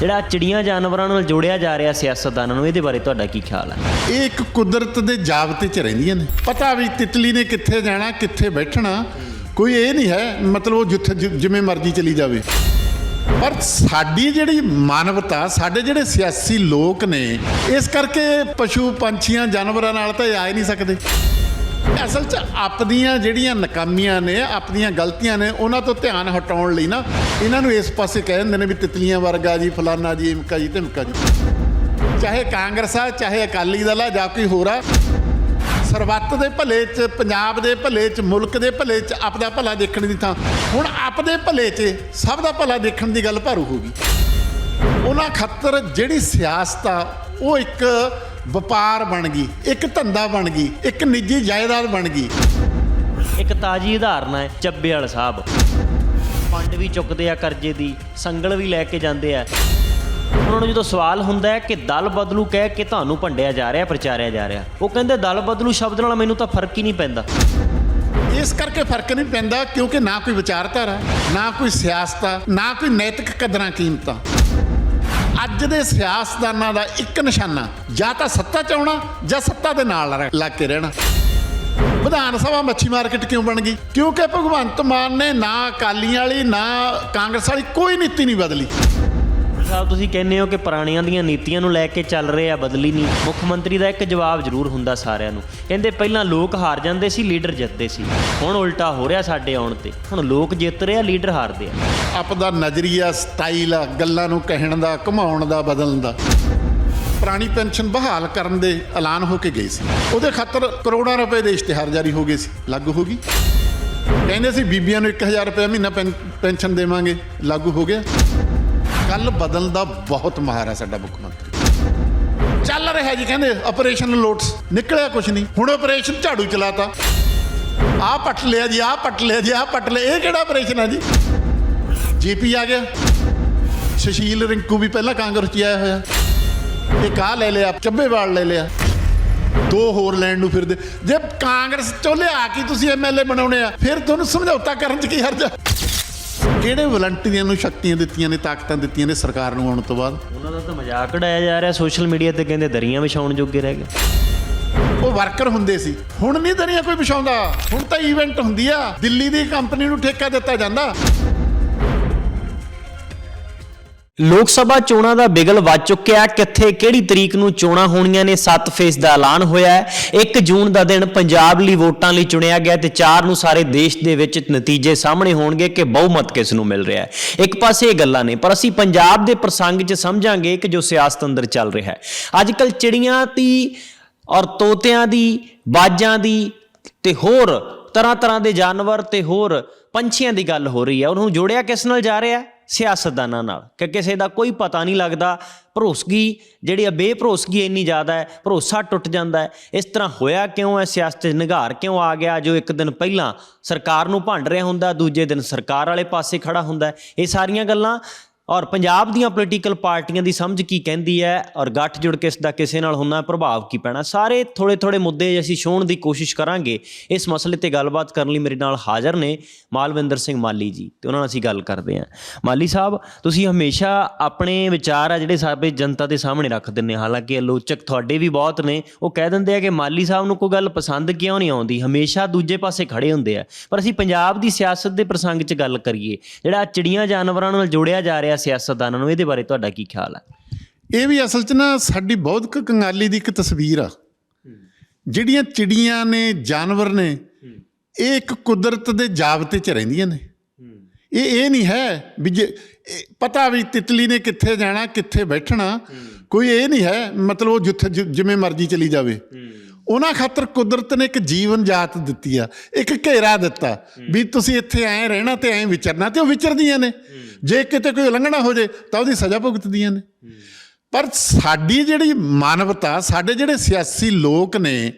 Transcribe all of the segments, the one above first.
ਜਿਹੜਾ ਚਿੜੀਆਂ ਜਾਨਵਰਾਂ ਨਾਲ ਜੋੜਿਆ ਜਾ ਰਿਹਾ ਸਿਆਸਤਦਾਨਾਂ ਨੂੰ, ਇਹਦੇ ਬਾਰੇ ਤੁਹਾਡਾ ਕੀ ਖਿਆਲ ਹੈ? ਇਹ ਇੱਕ ਕੁਦਰਤ ਦੇ ਜਾਬਤੇ 'ਚ ਰਹਿੰਦੀਆਂ ਨੇ। ਪਤਾ ਵੀ ਤਿਤਲੀ ਨੇ ਕਿੱਥੇ ਜਾਣਾ, ਕਿੱਥੇ ਬੈਠਣਾ, ਕੋਈ ਇਹ ਨਹੀਂ ਹੈ, ਮਤਲਬ ਉਹ ਜਿੱਥੇ ਜਿ- ਜਿਵੇਂ ਮਰਜ਼ੀ ਚਲੀ ਜਾਵੇ। ਪਰ ਸਾਡੀ ਜਿਹੜੀ ਮਾਨਵਤਾ, ਸਾਡੇ ਜਿਹੜੇ ਸਿਆਸੀ ਲੋਕ ਨੇ, ਇਸ ਕਰਕੇ ਪਸ਼ੂ ਪੰਛੀਆਂ ਜਾਨਵਰਾਂ ਨਾਲ ਤਾਂ ਇਹ ਆ ਹੀ ਨਹੀਂ ਸਕਦੇ। ਅਸਲ 'ਚ ਆਪਦੀਆਂ ਜਿਹੜੀਆਂ ਨਕਾਮੀਆਂ ਨੇ, ਆਪਦੀਆਂ ਗਲਤੀਆਂ ਨੇ, ਉਹਨਾਂ ਤੋਂ ਧਿਆਨ ਹਟਾਉਣ ਲਈ ਨਾ, ਇਹਨਾਂ ਨੂੰ ਇਸ ਪਾਸੇ ਕਹਿ ਦਿੰਦੇ ਨੇ ਵੀ ਤਿਤਲੀਆਂ ਵਰਗਾ ਜੀ, ਫਲਾਨਾ ਜੀ ਇਮਕਾ ਜੀ, ਧਮਕਾ ਜੀ। ਚਾਹੇ ਕਾਂਗਰਸ ਆ, ਚਾਹੇ ਅਕਾਲੀ ਦਲ ਆ, ਜਾਂ ਕੋਈ ਹੋਰ ਆ ਸਰਬੱਤ ਦੇ ਭਲੇ 'ਚ, ਪੰਜਾਬ ਦੇ ਭਲੇ 'ਚ, ਮੁਲਕ ਦੇ ਭਲੇ 'ਚ ਆਪਦਾ ਭਲਾ ਦੇਖਣ ਦੀ ਥਾਂ। ਹੁਣ ਆਪਦੇ ਭਲੇ 'ਚ ਸਭ ਦਾ ਭਲਾ ਦੇਖਣ ਦੀ ਗੱਲ ਭਾਰੂ ਹੋ ਗਈ। ਉਹਨਾਂ ਖਾਤਰ ਜਿਹੜੀ ਸਿਆਸਤ ਆ, ਉਹ ਇੱਕ ਵਪਾਰ ਬਣ ਗਈ ਇੱਕ ਧੰਦਾ ਬਣ ਗਈ ਇੱਕ ਨਿੱਜੀ ਜਾਇਦਾਦ ਬਣ ਗਈ। ਇੱਕ ਤਾਜੀ ਉਦਾਹਰਨ ਹੈ ਚੱਬੇ ਵਾਲਾ ਸਾਹਿਬ। ਫੰਡ ਵੀ ਚੁੱਕਦੇ ਆ ਕਰਜ਼ੇ ਦੀ ਸੰਗਲ ਵੀ ਲੈ ਕੇ ਜਾਂਦੇ ਆ। ਉਹਨਾਂ ਨੂੰ ਜਦੋਂ ਸਵਾਲ ਹੁੰਦਾ ਹੈ ਕਿ ਦਲ ਬਦਲੂ ਕਹਿ ਕੇ ਤੁਹਾਨੂੰ ਭੰਡਿਆ ਜਾ ਰਿਹਾ ਪ੍ਰਚਾਰਿਆ ਜਾ ਰਿਹਾ ਉਹ ਕਹਿੰਦੇ ਦਲ ਬਦਲੂ ਸ਼ਬਦ ਨਾਲ ਮੈਨੂੰ ਤਾਂ ਫ਼ਰਕ ਹੀ ਨਹੀਂ ਪੈਂਦਾ। ਇਸ ਕਰਕੇ ਫ਼ਰਕ ਨਹੀਂ ਪੈਂਦਾ ਕਿਉਂਕਿ ਨਾ ਕੋਈ ਵਿਚਾਰਧਾਰਾ ਨਾ ਕੋਈ ਸਿਆਸਤ ਨਾ ਕੋਈ ਨੈਤਿਕ ਕਦਰਾਂ ਕੀਮਤਾਂ। ਅੱਜ ਦੇ ਸਿਆਸਤਦਾਨਾਂ ਦਾ ਇੱਕ ਨਿਸ਼ਾਨਾ, ਜਾਂ ਤਾਂ ਸੱਤਾ ਚ ਆਉਣਾ, ਜਾਂ ਸੱਤਾ ਦੇ ਨਾਲ ਲੱਗ ਕੇ ਰਹਿਣਾ। ਵਿਧਾਨ ਸਭਾ ਮੱਛੀ ਮਾਰਕੀਟ ਕਿਉਂ ਬਣ ਗਈ? ਕਿਉਂਕਿ ਭਗਵੰਤ ਮਾਨ ਨੇ ਨਾ ਅਕਾਲੀਆਂ ਵਾਲੀ, ਨਾ ਕਾਂਗਰਸ ਵਾਲੀ ਕੋਈ ਨੀਤੀ ਨਹੀਂ ਬਦਲੀ। ਸਾਹਿਬ, ਤੁਸੀਂ ਕਹਿੰਦੇ ਹੋ ਕਿ ਪੁਰਾਣੀਆਂ ਦੀਆਂ ਨੀਤੀਆਂ ਨੂੰ ਲੈ ਕੇ ਚੱਲ ਰਹੇ ਆ ਬਦਲੀ ਨਹੀਂ। ਮੁੱਖ ਮੰਤਰੀ ਦਾ ਇੱਕ ਜਵਾਬ ਜ਼ਰੂਰ ਹੁੰਦਾ ਸਾਰਿਆਂ ਨੂੰ। ਕਹਿੰਦੇ ਪਹਿਲਾਂ ਲੋਕ ਹਾਰ ਜਾਂਦੇ ਸੀ, ਲੀਡਰ ਜਿੱਤਦੇ ਸੀ। ਹੁਣ ਉਲਟਾ ਹੋ ਰਿਹਾ ਸਾਡੇ ਆਉਣ ਤੇ। ਹੁਣ ਲੋਕ ਜਿੱਤ ਰਹੇ ਆ, ਲੀਡਰ ਹਾਰਦੇ ਆ। ਆਪਦਾ ਨਜ਼ਰੀਆ, ਸਟਾਈਲ ਆ, ਗੱਲਾਂ ਨੂੰ ਕਹਿਣ ਦਾ, ਘੁਮਾਉਣ ਦਾ, ਬਦਲਣ ਦਾ। ਪੁਰਾਣੀ ਪੈਨਸ਼ਨ ਬਹਾਲ ਕਰਨ ਦੇ ਐਲਾਨ ਹੋ ਕੇ ਗਈ ਸੀ। ਉਹਦੇ ਖਾਤਰ ਕਰੋੜਾਂ ਰੁਪਏ ਦੇ ਇਸ਼ਤਿਹਾਰ ਜਾਰੀ ਹੋ ਗਏ ਸੀ। ਲਾਗੂ ਹੋ ਗਈ। ਕਹਿੰਦੇ ਸੀ, ਬੀਬੀਆਂ ਨੂੰ 1000 ਰੁਪਏ ਮਹੀਨਾ ਪੈਨ- ਪੈਨਸ਼ਨ ਦੇਵਾਂਗੇ। ਲਾਗੂ ਹੋ ਗਿਆ। ਗੱਲ ਬਦਲਣ ਦਾ ਬਹੁਤ ਮਾਹਰ ਹੈ ਸਾਡਾ ਮੁੱਖ ਮੰਤਰੀ। ਚੱਲ ਰਿਹਾ ਜੀ ਕਹਿੰਦੇ ਆਪਰੇਸ਼ਨ ਲੋਟਸ। ਨਿਕਲਿਆ ਕੁਛ ਨਹੀਂ। ਹੁਣ ਆਪਰੇਸ਼ਨ ਝਾੜੂ ਚਲਾਤਾ। ਆਹ ਪੱਟ ਲਿਆ ਜੀ, ਆਹ ਪੱਟ ਲਿਆ ਜੀ, ਆਹ ਪੱਟ ਲਿਆ। ਇਹ ਕਿਹੜਾ ਆਪਰੇਸ਼ਨ ਹੈ ਜੀ? ਜੀਪੀ ਆ ਗਿਆ। ਸੁਸ਼ੀਲ ਰਿੰਕੂ ਵੀ ਪਹਿਲਾਂ ਕਾਂਗਰਸ 'ਚ ਆਇਆ ਹੋਇਆ। ਇੱਕ ਆਹ ਲੈ ਲਿਆ ਚੱਬੇਵਾਲ ਲੈ ਲਿਆ। ਦੋ ਹੋਰ ਲੈਣ ਨੂੰ ਫਿਰਦੇ। ਜੇ ਕਾਂਗਰਸ ਚੋਂ ਲਿਆ ਕੇ ਤੁਸੀਂ ਐਮਐਲਏ ਬਣਾਉਣੇ ਆ, ਫਿਰ ਤੁਹਾਨੂੰ ਸਮਝੌਤਾ ਕਰਨ 'ਚ ਕੀ ਹਰਜ ਆ? ਕਿਹੜੇ ਵਲੰਟੀਅਰਾਂ ਨੂੰ ਸ਼ਕਤੀਆਂ ਦਿੱਤੀਆਂ ਨੇ ਤਾਕਤਾਂ ਦਿੱਤੀਆਂ ਨੇ ਸਰਕਾਰ ਨੂੰ ਆਉਣ ਤੋਂ ਬਾਅਦ? ਉਹਨਾਂ ਦਾ ਤਾਂ ਮਜ਼ਾਕ ਉਡਾਇਆ ਜਾ ਰਿਹਾ ਸੋਸ਼ਲ ਮੀਡੀਆ ਤੇ ਕਹਿੰਦੇ ਦਰੀਆਂ ਵਿਛਾਉਣ ਜੋਗੇ ਰਹਿ ਗਏ। ਉਹ ਵਰਕਰ ਹੁੰਦੇ ਸੀ। ਹੁਣ ਨਹੀਂ ਦਰੀਆਂ ਕੋਈ ਵਿਛਾਉਂਦਾ। ਹੁਣ ਤਾਂ ਇਵੈਂਟ ਹੁੰਦੀ ਆ। ਦਿੱਲੀ ਦੀ ਕੰਪਨੀ ਨੂੰ ਠੇਕਾ ਦਿੱਤਾ ਜਾਂਦਾ। ਲੋਕ ਸਭਾ ਚੋਣਾਂ ਦਾ ਬਿਗਲ ਵੱਜ ਚੁੱਕਿਆ ਕਿੱਥੇ ਕਿਹੜੀ ਤਰੀਕ ਨੂੰ ਚੋਣਾਂ ਹੋਣੀਆਂ ਨੇ? 7 ਫੇਸ ਦਾ ਐਲਾਨ ਹੋਇਆ ਹੈ। 1 ਜੂਨ ਦਾ ਦਿਨ ਪੰਜਾਬ ਲਈ ਵੋਟਾਂ ਲਈ ਚੁਣਿਆ ਗਿਆ ਤੇ 4 ਨੂੰ ਸਾਰੇ ਦੇਸ਼ ਦੇ ਵਿੱਚ ਨਤੀਜੇ ਸਾਹਮਣੇ ਹੋਣਗੇ ਕਿ ਬਹੁਮਤ ਕਿਸ ਨੂੰ ਮਿਲ ਰਿਹਾ ਹੈ। ਇੱਕ ਪਾਸੇ ਇਹ ਗੱਲਾਂ ਨੇ, ਪਰ ਅਸੀਂ ਪੰਜਾਬ ਦੇ ਪ੍ਰਸੰਗ 'ਚ ਸਮਝਾਂਗੇ ਕਿ ਜੋ ਸਿਆਸਤ ਅੰਦਰ ਚੱਲ ਰਿਹਾ ਹੈ। ਅੱਜ ਕੱਲ ਚਿੜੀਆਂ ਦੀ ਔਰ ਤੋਤਿਆਂ ਦੀ, ਬਾਜਾਂ ਦੀ ਤੇ ਹੋਰ ਤਰ੍ਹਾਂ ਤਰ੍ਹਾਂ ਦੇ ਜਾਨਵਰ ਤੇ ਹੋਰ ਪੰਛੀਆਂ ਦੀ ਗੱਲ ਹੋ ਰਹੀ ਹੈ। ਉਹਨੂੰ ਜੋੜਿਆ ਕਿਸ ਨਾਲ ਜਾ ਰਿਹਾ ਹੈ? ਸਿਆਸਤਦਾਨਾਂ ਨਾਲ ਕਿ ਕਿਸੇ ਦਾ ਕੋਈ ਪਤਾ ਨਹੀਂ ਲੱਗਦਾ, ਭਰੋਸਗੀ ਜਿਹੜੀ ਆ ਬੇਭਰੋਸਗੀ ਇੰਨੀ ਜ਼ਿਆਦਾ ਹੈ, ਭਰੋਸਾ ਟੁੱਟ ਜਾਂਦਾ ਹੈ। ਇਸ ਤਰ੍ਹਾਂ ਹੋਇਆ ਕਿਉਂ ਹੈ? ਸਿਆਸਤ 'ਚ ਨਿਗਾਰ ਕਿਉਂ ਆ ਗਿਆ? ਜੋ ਇੱਕ ਦਿਨ ਪਹਿਲਾਂ ਸਰਕਾਰ ਨੂੰ ਭੰਡ ਰਿਹਾ ਹੁੰਦਾ, ਦੂਜੇ ਦਿਨ ਸਰਕਾਰ ਵਾਲੇ ਪਾਸੇ ਖੜਾ ਹੁੰਦਾ ਇਹ ਸਾਰੀਆਂ ਗੱਲਾਂ ਔਰ ਪੰਜਾਬ ਦੀਆਂ ਪੋਲੀਟੀਕਲ ਪਾਰਟੀਆਂ ਦੀ ਸਮਝ ਕੀ ਕਹਿੰਦੀ ਹੈ ਔਰ ਗੱਠ ਜੁੜ ਕੇ ਇਸ ਦਾ ਕਿਸੇ ਨਾਲ ਹੁੰਦਾ ਪ੍ਰਭਾਵ ਕੀ ਪੈਣਾ। ਸਾਰੇ ਥੋੜੇ ਥੋੜੇ ਮੁੱਦੇ ਅਸੀਂ ਛੋਣ ਦੀ ਕੋਸ਼ਿਸ਼ ਕਰਾਂਗੇ। ਇਸ ਮਸਲੇ ਤੇ ਗੱਲਬਾਤ ਕਰਨ ਲਈ ਮੇਰੇ ਨਾਲ ਹਾਜ਼ਰ ਨੇ ਮਾਲਵਿੰਦਰ ਸਿੰਘ ਮਾਲੀ ਜੀ ਤੇ ਉਹਨਾਂ ਨਾਲ ਅਸੀਂ ਗੱਲ ਕਰਦੇ ਹਾਂ। ਮਾਲੀ ਸਾਹਿਬ, ਤੁਸੀਂ ਹਮੇਸ਼ਾ ਆਪਣੇ ਵਿਚਾਰ ਆ ਜਿਹੜੇ ਸਾਡੇ ਜਨਤਾ ਦੇ ਸਾਹਮਣੇ ਰੱਖ ਦਿੰਦੇ ਹਾਲਾਂਕਿ ਆਲੋਚਕ ਤੁਹਾਡੇ ਵੀ ਬਹੁਤ ਨੇ। ਉਹ ਕਹਿ ਦਿੰਦੇ ਆ ਕਿ ਮਾਲੀ ਸਾਹਿਬ ਨੂੰ ਕੋਈ ਗੱਲ ਪਸੰਦ ਕਿਉਂ ਨਹੀਂ ਆਉਂਦੀ? ਹਮੇਸ਼ਾ ਦੂਜੇ ਪਾਸੇ ਖੜੇ ਹੁੰਦੇ ਆ। ਪਰ ਅਸੀਂ ਪੰਜਾਬ ਦੀ ਸਿਆਸਤ ਦੇ ਪ੍ਰਸੰਗ 'ਚ ਗੱਲ ਕਰੀਏ, ਜਿਹੜਾ ਚਿੜੀਆਂ ਜਾਨਵਰਾਂ ਨਾਲ ਜੋੜਿਆ ਜਾ ਰਿਹਾ ਸਿਆਸਤਦਾਨਾਂ ਨੂੰ ਇਹਦੇ ਬਾਰੇ ਤੁਹਾਡਾ ਕੀ ਖਿਆਲ ਹੈ ਇਹ ਵੀ ਅਸਲ 'ਚ ਨਾ ਸਾਡੀ ਬਹੁਤ ਕੰਗਾਲੀ ਦੀ ਇੱਕ ਤਸਵੀਰ ਆ। ਜਿਹੜੀਆਂ ਚਿੜੀਆਂ ਨੇ, ਜਾਨਵਰ ਨੇ, ਇਹ ਇੱਕ ਕੁਦਰਤ ਦੇ ਜਾਬਤੇ 'ਚ ਰਹਿੰਦੀਆਂ ਨੇ। ਇਹ ਇਹ ਨਹੀਂ ਹੈ ਵੀ ਜੇ ਪਤਾ ਵੀ ਤਿਤਲੀ ਨੇ ਕਿੱਥੇ ਜਾਣਾ, ਕਿੱਥੇ ਬੈਠਣਾ। ਕੋਈ ਇਹ ਨਹੀਂ ਹੈ, ਮਤਲਬ ਉਹ ਜਿੱਥੇ ਜਿਵੇਂ ਮਰਜ਼ੀ ਚਲੀ ਜਾਵੇ। ਉਹਨਾਂ ਖਾਤਰ ਕੁਦਰਤ ਨੇ ਇੱਕ ਜੀਵਨ ਜਾਤ ਦਿੱਤੀ ਆ, ਇੱਕ ਘੇਰਾ ਦਿੱਤਾ। ਵੀ ਤੁਸੀਂ ਇੱਥੇ ਐਂ ਰਹਿਣਾ ਤੇ ਐਂ ਵਿਚਰਨਾ ਤੇ ਉਹ ਵਿਚਰਦੀਆਂ ਨੇ। ਜੇ ਕਿਤੇ ਕੋਈ ਉਲੰਘਣਾ ਹੋ ਜੇ, ਤਾਂ ਉਹਦੀ ਸਜ਼ਾ ਭੁਗਤਦੀਆਂ ਨੇ। ਪਰ ਸਾਡੀ ਜਿਹੜੀ ਮਾਨਵਤਾ, ਸਾਡੇ ਜਿਹੜੇ ਸਿਆਸੀ ਲੋਕ ਨੇ,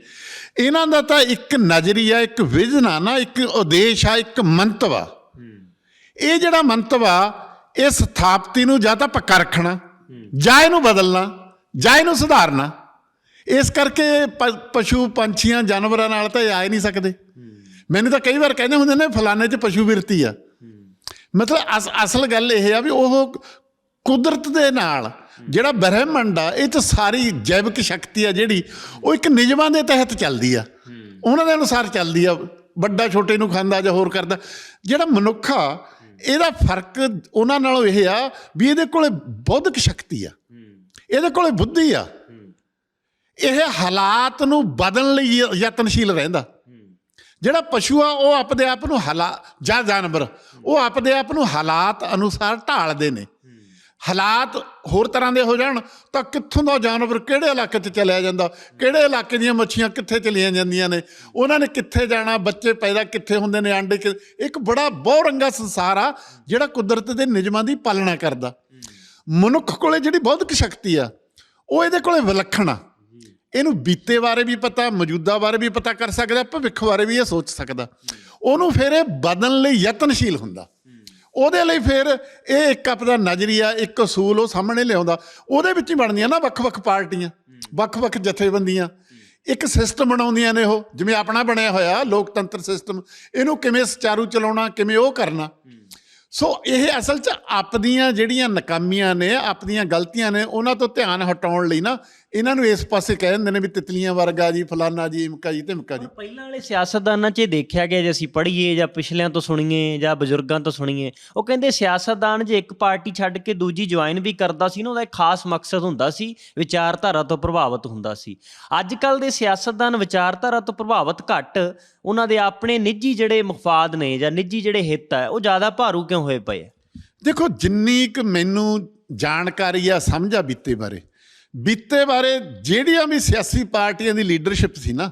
ਇਹਨਾਂ ਦਾ ਤਾਂ ਇੱਕ ਨਜ਼ਰੀਆ, ਇੱਕ ਵਿਜ਼ਨ ਆ ਨਾ, ਇੱਕ ਉਦੇਸ਼ ਆ, ਇੱਕ ਮੰਤਵ ਆ। ਇਹ ਜਿਹੜਾ ਮੰਤਵ ਆ, ਇਹ ਸਥਾਪਤੀ ਨੂੰ ਜਾਂ ਤਾਂ ਪੱਕਾ ਰੱਖਣਾ, ਜਾਂ ਇਹਨੂੰ ਬਦਲਣਾ, ਜਾਂ ਇਹਨੂੰ ਸੁਧਾਰਨਾ। ਇਸ ਕਰਕੇ ਪ- ਪਸ਼ੂ ਪੰਛੀਆਂ, ਜਾਨਵਰਾਂ ਨਾਲ ਤਾਂ ਇਹ ਆ ਹੀ ਨਹੀਂ ਸਕਦੇ। ਮੈਨੂੰ ਤਾਂ ਕਈ ਵਾਰ ਕਹਿੰਦੇ ਹੁੰਦੇ ਨੇ, ਫਲਾਣੇ 'ਚ ਪਸ਼ੂ ਵਿਰਤੀ ਆ। ਮਤਲਬ ਅਸ- ਅਸਲ ਗੱਲ ਇਹ ਆ ਵੀ ਉਹ ਕੁਦਰਤ ਦੇ ਨਾਲ ਜਿਹੜਾ ਬ੍ਰਹਿਮੰਡ ਆ, ਇਹ ਤਾਂ ਸਾਰੀ ਜੈਵਿਕ ਸ਼ਕਤੀ ਆ ਜਿਹੜੀ, ਉਹ ਇੱਕ ਨਿਯਮਾਂ ਦੇ ਤਹਿਤ ਚੱਲਦੀ ਆ। ਉਹਨਾਂ ਦੇ ਅਨੁਸਾਰ ਚੱਲਦੀ ਆ। ਵੱਡਾ ਛੋਟੇ ਨੂੰ ਖਾਂਦਾ ਜਾਂ ਹੋਰ ਕਰਦਾ। ਜਿਹੜਾ ਮਨੁੱਖ ਆ, ਇਹਦਾ ਫ਼ਰਕ ਉਹਨਾਂ ਨਾਲੋਂ ਇਹ ਆ ਵੀ ਇਹਦੇ ਕੋਲੇ ਬੌਧਿਕ ਸ਼ਕਤੀ ਆ। ਇਹਦੇ ਕੋਲੇ ਬੁੱਧੀ ਆ। ਇਹ ਹਾਲਾਤ ਨੂੰ ਬਦਲਣ ਲਈ ਯਤਨਸ਼ੀਲ ਰਹਿੰਦਾ। ਜਿਹੜਾ ਪਸ਼ੂ ਆ, ਉਹ ਆਪਦੇ ਆਪ ਨੂੰ ਹਾਲਾ, ਜਾਂ ਜਾਨਵਰ, ਉਹ ਆਪਦੇ ਆਪ ਨੂੰ ਹਾਲਾਤ ਅਨੁਸਾਰ ਢਾਲਦੇ ਨੇ। ਹਾਲਾਤ ਹੋਰ ਤਰ੍ਹਾਂ ਦੇ ਹੋ ਜਾਣ, ਤਾਂ ਕਿੱਥੋਂ ਦਾ ਜਾਨਵਰ ਕਿਹੜੇ ਇਲਾਕੇ 'ਚ ਚਲਿਆ ਜਾਂਦਾ? ਕਿਹੜੇ ਇਲਾਕੇ ਦੀਆਂ ਮੱਛੀਆਂ ਕਿੱਥੇ ਚਲੀਆਂ ਜਾਂਦੀਆਂ ਨੇ? ਉਹਨਾਂ ਨੇ ਕਿੱਥੇ ਜਾਣਾ? ਬੱਚੇ ਪੈਦਾ ਕਿੱਥੇ ਹੁੰਦੇ ਨੇ? ਆਂਡੇ ਕਿ, ਇੱਕ ਬੜਾ ਬਹੁਰੰਗਾ ਸੰਸਾਰ ਆ, ਜਿਹੜਾ ਕੁਦਰਤ ਦੇ ਨਿਯਮਾਂ ਦੀ ਪਾਲਣਾ ਕਰਦਾ। ਮਨੁੱਖ ਕੋਲੇ ਜਿਹੜੀ ਬੌਧਿਕ ਸ਼ਕਤੀ ਆ, ਉਹ ਇਹਦੇ ਕੋਲੇ ਵਿਲੱਖਣ ਆ। ਇਹਨੂੰ ਬੀਤੇ ਬਾਰੇ ਵੀ ਪਤਾ, ਮੌਜੂਦਾ ਬਾਰੇ ਵੀ ਪਤਾ ਕਰ ਸਕਦਾ ਭਵਿੱਖ ਬਾਰੇ ਵੀ ਇਹ ਸੋਚ ਸਕਦਾ। ਉਹਨੂੰ ਫਿਰ ਇਹ ਬਦਲਣ ਲਈ ਯਤਨਸ਼ੀਲ ਹੁੰਦਾ। ਉਹਦੇ ਲਈ ਫਿਰ ਇਹ ਇੱਕ ਆਪਦਾ ਨਜ਼ਰੀਆ, ਇੱਕ ਅਸੂਲ ਉਹ ਸਾਹਮਣੇ ਲਿਆਉਂਦਾ। ਉਹਦੇ ਵਿੱਚ ਹੀ ਬਣਦੀਆਂ ਨਾ ਵੱਖ-ਵੱਖ ਪਾਰਟੀਆਂ, ਵੱਖ-ਵੱਖ ਜਥੇਬੰਦੀਆਂ। ਇੱਕ ਸਿਸਟਮ ਬਣਾਉਂਦੀਆਂ ਨੇ ਉਹ, ਜਿਵੇਂ ਆਪਣਾ ਬਣਿਆ ਹੋਇਆ ਲੋਕਤੰਤਰ ਸਿਸਟਮ ਇਹਨੂੰ ਕਿਵੇਂ ਸੁਚਾਰੂ ਚਲਾਉਣਾ, ਕਿਵੇਂ ਉਹ ਕਰਨਾ। ਸੋ ਇਹ ਅਸਲ 'ਚ ਆਪਦੀਆਂ ਜਿਹੜੀਆਂ ਨਕਾਮੀਆਂ ਨੇ, ਆਪਦੀਆਂ ਗਲਤੀਆਂ ਨੇ, ਉਹਨਾਂ ਤੋਂ ਧਿਆਨ ਹਟਾਉਣ ਲਈ ਨਾ ਇਹਨਾਂ ਨੂੰ ਇਸ ਪਾਸੇ ਕਹਿ ਦਿੰਦੇ ਨੇ ਵੀ ਤਿਤਲੀਆਂ ਵਰਗਾ ਜੀ ਫਲਾਨਾ ਜੀ ਇਮਕਾ ਜੀ ਧਮਕਾ ਜੀ। ਪਹਿਲਾਂ ਵਾਲੇ ਸਿਆਸਤਦਾਨਾਂ 'ਚ ਇਹ ਦੇਖਿਆ ਗਿਆ ਜੇ ਅਸੀਂ ਪੜ੍ਹੀਏ ਜਾਂ ਪਿਛਲਿਆਂ ਤੋਂ ਸੁਣੀਏ ਜਾਂ ਬਜ਼ੁਰਗਾਂ ਤੋਂ ਸੁਣੀਏ ਉਹ ਕਹਿੰਦੇ ਸਿਆਸਤਦਾਨ ਜੇ ਇੱਕ ਪਾਰਟੀ ਛੱਡ ਕੇ ਦੂਜੀ ਜੁਆਇਨ ਵੀ ਕਰਦਾ ਸੀ ਨਾ ਉਹਦਾ ਇੱਕ ਖਾਸ ਮਕਸਦ ਹੁੰਦਾ ਸੀ ਵਿਚਾਰਧਾਰਾ ਤੋਂ ਪ੍ਰਭਾਵਿਤ ਹੁੰਦਾ ਸੀ। ਅੱਜ ਕੱਲ ਦੇ ਸਿਆਸਤਦਾਨ ਵਿਚਾਰਧਾਰਾ ਤੋਂ ਪ੍ਰਭਾਵਿਤ ਘੱਟ ਉਹਨਾਂ ਦੇ ਆਪਣੇ ਨਿੱਜੀ ਜਿਹੜੇ ਮਫਾਦ ਨੇ ਜਾਂ ਨਿੱਜੀ ਜਿਹੜੇ ਹਿੱਤ ਹੈ ਉਹ ਜ਼ਿਆਦਾ ਭਾਰੂ ਕਿਉਂ ਹੋਏ ਪਏ ਦੇਖੋ ਜਿੰਨੀ ਕੁ ਮੈਨੂੰ ਜਾਣਕਾਰੀ ਆ ਸਮਝ ਆ ਬੀਤੇ ਬਾਰੇ ਬੀਤੇ ਬਾਰੇ ਜਿਹੜੀਆਂ ਵੀ ਸਿਆਸੀ ਪਾਰਟੀਆਂ ਦੀ ਲੀਡਰਸ਼ਿਪ ਸੀ ਨਾ,